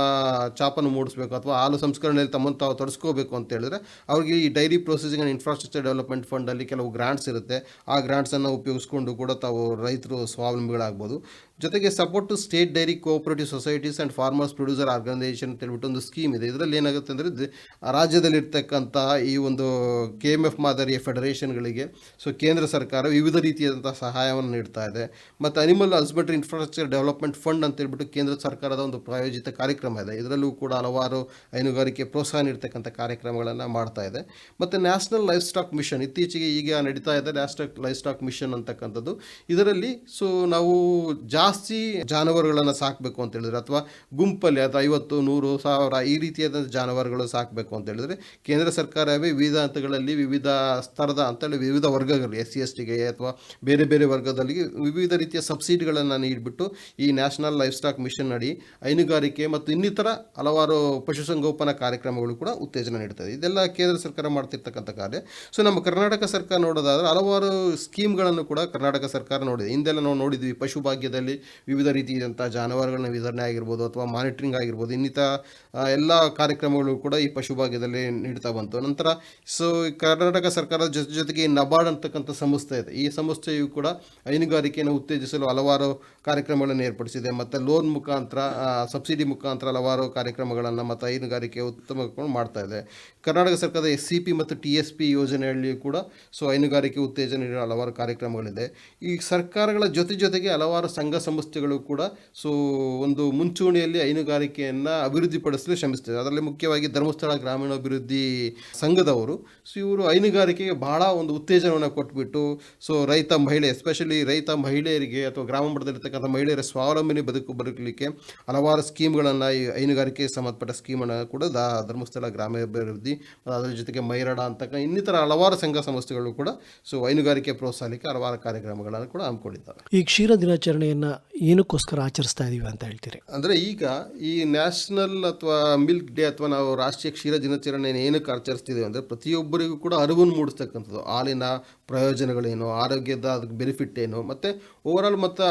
ಚಾಪನ್ನು ಮೂಡಿಸಬೇಕು ಅಥವಾ ಹಾಲು ಸಂಸ್ಕರಣೆಯಲ್ಲಿ ತಮ್ಮನ್ನು ತಾವು ತೊಡಸ್ಕೋಬೇಕು ಅಂತ ಹೇಳಿದ್ರೆ, ಅವ್ರಿಗೆ ಈ dairy processing and infrastructure development ಫಂಡಲ್ಲಿ ಕೆಲವು ಗ್ರಾಂಟ್ಸ್ ಇರುತ್ತೆ. ಆ ಗ್ರಾಂಟ್ಸನ್ನು ಉಪಯೋಗಿಸ್ಕೊಂಡು ಕೂಡ ತಾವು ರೈತರು ಸ್ವಾವಲಂಬಿಗಳಾಗ್ಬೋದು. ಜೊತೆಗೆ support to state dairy cooperative societies and farmers producer organisation ಅಂತ ಹೇಳ್ಬಿಟ್ಟು ಒಂದು ಸ್ಕೀಮ್ ಇದೆ. ಇದರಲ್ಲಿ ಏನಾಗುತ್ತೆ ಅಂದರೆ ರಾಜ್ಯದಲ್ಲಿರ್ತಕ್ಕಂಥ ಈ ಒಂದು ಕೆ ಎಂ ಎಫ್ ಮಾದರಿಯ ಫೆಡರೇಷನ್ಗಳಿಗೆ ಸೊ ಕೇಂದ್ರ ಸರ್ಕಾರ ವಿವಿಧ ರೀತಿಯಾದಂಥ ಸಹಾಯವನ್ನು ನೀಡ್ತಾ ಇದೆ. ಮತ್ತು animal husbandry infrastructure development fund ಅಂತ ಹೇಳ್ಬಿಟ್ಟು ಕೇಂದ್ರ ಸರ್ಕಾರದ ಒಂದು ಪ್ರಾಯೋಜಿತ ಕಾರ್ಯಕ್ರಮ ಇದೆ. ಇದರಲ್ಲೂ ಕೂಡ ಹಲವಾರು ಹೈನುಗಾರಿಕೆ ಪ್ರೋತ್ಸಾಹ ನೀಡ್ತಕ್ಕಂಥ ಕಾರ್ಯಕ್ರಮಗಳನ್ನು ಮಾಡ್ತಾ ಇದೆ. ಮತ್ತು ನ್ಯಾಷನಲ್ ಲೈಫ್ ಸ್ಟಾಕ್ ಮಿಷನ್ ಇತ್ತೀಚೆಗೆ ಈಗ ನಡೀತಾ ಇದೆ ನ್ಯಾಷನಲ್ ಲೈಫ್ ಸ್ಟಾಕ್ ಮಿಷನ್ ಅಂತಕ್ಕಂಥದ್ದು. ಇದರಲ್ಲಿ ಸೊ ನಾವು ಜಾಸ್ತಿ ಜಾನುವಾರುಗಳನ್ನು ಸಾಕಬೇಕು ಅಂತ ಹೇಳಿದ್ರೆ, ಅಥವಾ ಗುಂಪಲ್ಲಿ ಅಥವಾ ಐವತ್ತು, ನೂರು, ಸಾವಿರ ಈ ರೀತಿಯಾದ ಜಾನುವಾರುಗಳು ಸಾಕಬೇಕು ಅಂತ ಹೇಳಿದ್ರೆ, ಕೇಂದ್ರ ಸರ್ಕಾರವೇ ವಿವಿಧ ಹಂತಗಳಲ್ಲಿ ವಿವಿಧ ಸ್ತರದ ಅಂತೇಳಿ ವಿವಿಧ ವರ್ಗಗಳು ಎಸ್ ಸಿ, ಎಸ್ ಟಿಗೆ ಅಥವಾ ಬೇರೆ ಬೇರೆ ವರ್ಗದಲ್ಲಿ ವಿವಿಧ ರೀತಿಯ ಸಬ್ಸಿಡಿಗಳನ್ನು ನೀಡಿಬಿಟ್ಟು ಈ ನ್ಯಾಷನಲ್ ಲೈಫ್ ಸ್ಟಾಕ್ ಮಿಷನ್ ಅಡಿ ಹೈನುಗಾರಿಕೆ ಮತ್ತು ಇನ್ನಿತರ ಹಲವಾರು ಪಶುಸಂಗೋಪನಾ ಕಾರ್ಯಕ್ರಮಗಳು ಕೂಡ ಉತ್ತೇಜನ ನೀಡುತ್ತದೆ ಇದೆಲ್ಲ ಕೇಂದ್ರ ಸರ್ಕಾರ ಮಾಡ್ತಿರ್ತಕ್ಕಂಥ ಕಾರ್ಯ. ಸೊ, ನಮ್ಮ ಕರ್ನಾಟಕ ಸರ್ಕಾರ ನೋಡೋದಾದ್ರೆ ಹಲವಾರು ಸ್ಕೀಮ್ಗಳನ್ನು ಕೂಡ ಕರ್ನಾಟಕ ಸರ್ಕಾರ ನೋಡಿದೆ. ಹಿಂದೆಲ್ಲ ನಾವು ನೋಡಿದ್ವಿ, ಪಶು ಭಾಗ್ಯದಲ್ಲಿ ವಿವಿಧ ರೀತಿಯಾದಂಥ ಜಾನುವಾರುಗಳನ್ನ ವಿತರಣೆ ಆಗಿರ್ಬೋದು ಅಥವಾ ಮಾನಿಟ್ರಿಂಗ್ ಆಗಿರ್ಬೋದು, ಇನ್ನಿತ ಎಲ್ಲ ಕಾರ್ಯಕ್ರಮಗಳು ಕೂಡ ಈ ಪಶು ಭಾಗ್ಯದಲ್ಲಿ ನೀಡ್ತಾ ಬಂತು. ನಂತರ ಸೊ ಕರ್ನಾಟಕ ಸರ್ಕಾರದ ಜೊತೆ ಜೊತೆಗೆ ನಬಾರ್ಡ್ ಅಂತಕ್ಕಂಥ ಸಂಸ್ಥೆ ಇದೆ. ಈ ಸಂಸ್ಥೆಯು ಕೂಡ ಹೈನುಗಾರಿಕೆಯನ್ನು ಉತ್ತೇಜಿಸಲು ಹಲವಾರು ಕಾರ್ಯಕ್ರಮಗಳನ್ನು ಏರ್ಪಡಿಸಿದೆ. ಮತ್ತು ಲೋನ್ ಮುಖಾಂತರ ಸಬ್ಸಿಡಿ ಮುಖಾಂತರ ಹಲವಾರು ಕಾರ್ಯಕ್ರಮಗಳನ್ನು ಮತ್ತು ಹೈನುಗಾರಿಕೆ ಉತ್ತಮ ಮಾಡ್ತಾ ಇದೆ. ಕರ್ನಾಟಕ ಸರ್ಕಾರದ ಎಸ್ ಸಿ ಪಿ ಮತ್ತು ಟಿ ಎಸ್ ಪಿ ಯೋಜನೆಯಲ್ಲಿ ಕೂಡ ಸೊ ಹೈನುಗಾರಿಕೆ ಉತ್ತೇಜನ ನೀಡುವ ಹಲವಾರು ಕಾರ್ಯಕ್ರಮಗಳಿದೆ. ಈ ಸರ್ಕಾರಗಳ ಜೊತೆ ಜೊತೆಗೆ ಹಲವಾರು ಸಂಘ ಸಂಸ್ಥೆಗಳು ಕೂಡ ಸೊ ಒಂದು ಮುಂಚೂಣಿಯಲ್ಲಿ ಹೈನುಗಾರಿಕೆಯನ್ನು ಅಭಿವೃದ್ಧಿಪಡಿಸಲು ಶ್ರಮಿಸ್ತಿದೆ. ಅದರಲ್ಲಿ ಮುಖ್ಯವಾಗಿ ಧರ್ಮಸ್ಥಳ ಗ್ರಾಮೀಣಾಭಿವೃದ್ಧಿ ಸಂಘದವರು. ಸೊ ಇವರು ಹೈನುಗಾರಿಕೆಗೆ ಬಹಳ ಒಂದು ಉತ್ತೇಜನವನ್ನು ಕೊಟ್ಬಿಟ್ಟು ಸೊ ರೈತ ಮಹಿಳೆ ಎಸ್ಪೆಷಲಿ ರೈತ ಮಹಿಳೆಯರಿಗೆ ಅಥವಾ ಗ್ರಾಮ ಮಟ್ಟದಲ್ಲಿರ್ತಕ್ಕಂಥ ಮಹಿಳೆಯರ ಸ್ವಾವಲಂಬನೆ ಬದುಕು ಬದುಕಲಿಕ್ಕೆ ಹಲವಾರು ಸ್ಕೀಮ್ಗಳನ್ನು ಈ ಹೈನುಗಾರಿಕೆ ಸಂಬಂಧಪಟ್ಟ ಸ್ಕೀಮನ್ನು ಕೂಡ ಧರ್ಮಸ್ಥಳ ಗ್ರಾಮಾಭಿವೃದ್ಧಿ ಮತ್ತು ಅದರ ಜೊತೆಗೆ ಮೈರಡ ಅಂತಕ್ಕ ಇನ್ನಿತರ ಹಲವಾರು ಸಂಘ ಸಂಸ್ಥೆಗಳು ಕೂಡ ಸೊ ಹೈನುಗಾರಿಕೆ ಪ್ರೋತ್ಸಾಹಕ್ಕೆ ಹಲವಾರು ಕಾರ್ಯಕ್ರಮಗಳನ್ನು ಕೂಡ ಹಮ್ಮಿಕೊಂಡಿದ್ದಾರೆ ಈ ಕ್ಷೀರ ದಿನಾಚರಣೆಯನ್ನು ಏನಕ್ಕೋಸ್ಕರ ಆಚರಿಸ್ತಾ ಇದ್ದೀವಿ ಅಂತ ಹೇಳ್ತೀರಿ? ಅಂದರೆ ಈಗ ಈ ನ್ಯಾಷನಲ್ ಅಥವಾ ಮಿಲ್ಕ್ ಡೇ ಅಥವಾ ನಾವು ರಾಷ್ಟ್ರೀಯ ಕ್ಷೀರ ದಿನಾಚರಣೆಯನ್ನು ಏನಕ್ಕೆ ಆಚರಿಸ್ತಿದ್ದೇವೆ ಅಂದರೆ ಪ್ರತಿಯೊಬ್ಬರಿಗೂ ಕೂಡ ಅರಿವನ್ನು ಮೂಡಿಸ್ತಕ್ಕಂಥದ್ದು. ಹಾಲಿನ ಪ್ರಯೋಜನಗಳೇನು ಆರೋಗ್ಯದ ಅದಕ್ಕೆ ಬೆನಿಫಿಟ್ ಏನು ಮತ್ತು ಓವರಾಲ್ ಮತ್ತು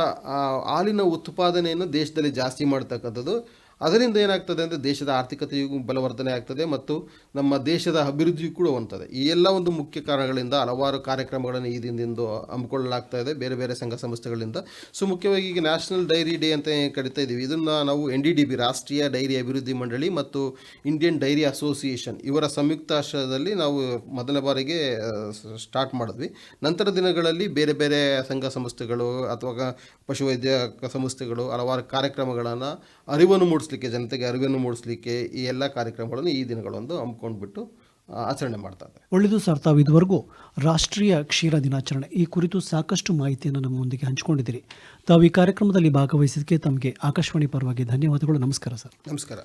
ಹಾಲಿನ ಉತ್ಪಾದನೆಯನ್ನು ದೇಶದಲ್ಲಿ ಜಾಸ್ತಿ ಮಾಡ್ತಕ್ಕಂಥದ್ದು ಅದರಿಂದ ಏನಾಗ್ತದೆ ಅಂದರೆ ದೇಶದ ಆರ್ಥಿಕತೆಯು ಬಲವರ್ಧನೆ ಆಗ್ತದೆ ಮತ್ತು ನಮ್ಮ ದೇಶದ ಅಭಿವೃದ್ಧಿಯೂ ಕೂಡ ಹೊಂದ್ತದೆ. ಈ ಎಲ್ಲ ಒಂದು ಮುಖ್ಯ ಕಾರಣಗಳಿಂದ ಹಲವಾರು ಕಾರ್ಯಕ್ರಮಗಳನ್ನು ಈ ದಿನದಿಂದ ಹಮ್ಮಿಕೊಳ್ಳಲಾಗ್ತಾ ಇದೆ. ಬೇರೆ ಬೇರೆ ಸಂಘ ಸಂಸ್ಥೆಗಳಿಂದ. ಸೊ, ಮುಖ್ಯವಾಗಿ ಈಗ ನ್ಯಾಷನಲ್ ಡೈರಿ ಡೇ ಅಂತ ಕರಿತಾ ಇದ್ದೀವಿ. ಇದನ್ನು ನಾವು ಎನ್ ಡಿ ಡಿ ಬಿ ರಾಷ್ಟ್ರೀಯ ಡೈರಿ ಅಭಿವೃದ್ಧಿ ಮಂಡಳಿ ಮತ್ತು ಇಂಡಿಯನ್ ಡೈರಿ ಅಸೋಸಿಯೇಷನ್ ಇವರ ಸಂಯುಕ್ತಾಶ್ರಯದಲ್ಲಿ ನಾವು ಮೊದಲ ಬಾರಿಗೆ ಸ್ಟಾರ್ಟ್ ಮಾಡಿದ್ವಿ. ನಂತರ ದಿನಗಳಲ್ಲಿ ಬೇರೆ ಬೇರೆ ಸಂಘ ಸಂಸ್ಥೆಗಳು ಅಥವಾ ಪಶುವೈದ್ಯ ಸಂಸ್ಥೆಗಳು ಹಲವಾರು ಕಾರ್ಯಕ್ರಮಗಳನ್ನು ಅರಿವನ್ನು ಮೂಡಿಸ್ಲಿಕ್ಕೆ ಜನತೆಗೆ ಅರಿವನ್ನು ಮೂಡಿಸ್ಲಿಕ್ಕೆ ಈ ಎಲ್ಲ ಕಾರ್ಯಕ್ರಮಗಳನ್ನು ಈ ದಿನಗಳೊಂದು ಹಮ್ಮಿಕೊಂಡ್ಬಿಟ್ಟು ಬಿಟ್ಟು ಆಚರಣೆ ಮಾಡ್ತಾ ಇದ್ದಾರೆ. ಒಳ್ಳೆಯದು ಸರ್ ತಾವು ಇದುವರೆಗೂ ರಾಷ್ಟ್ರೀಯ ಕ್ಷೀರ ದಿನಾಚರಣೆ ಈ ಕುರಿತು ಸಾಕಷ್ಟು ಮಾಹಿತಿಯನ್ನು ನಮ್ಮೊಂದಿಗೆ ಹಂಚಿಕೊಂಡಿದ್ದೀರಿ. ತಾವು ಈ ಕಾರ್ಯಕ್ರಮದಲ್ಲಿ ಭಾಗವಹಿಸಿದ್ದಕ್ಕೆ ತಮಗೆ ಆಕಾಶವಾಣಿ ಪರವಾಗಿ ಧನ್ಯವಾದಗಳು. ನಮಸ್ಕಾರ ಸರ್. ನಮಸ್ಕಾರ.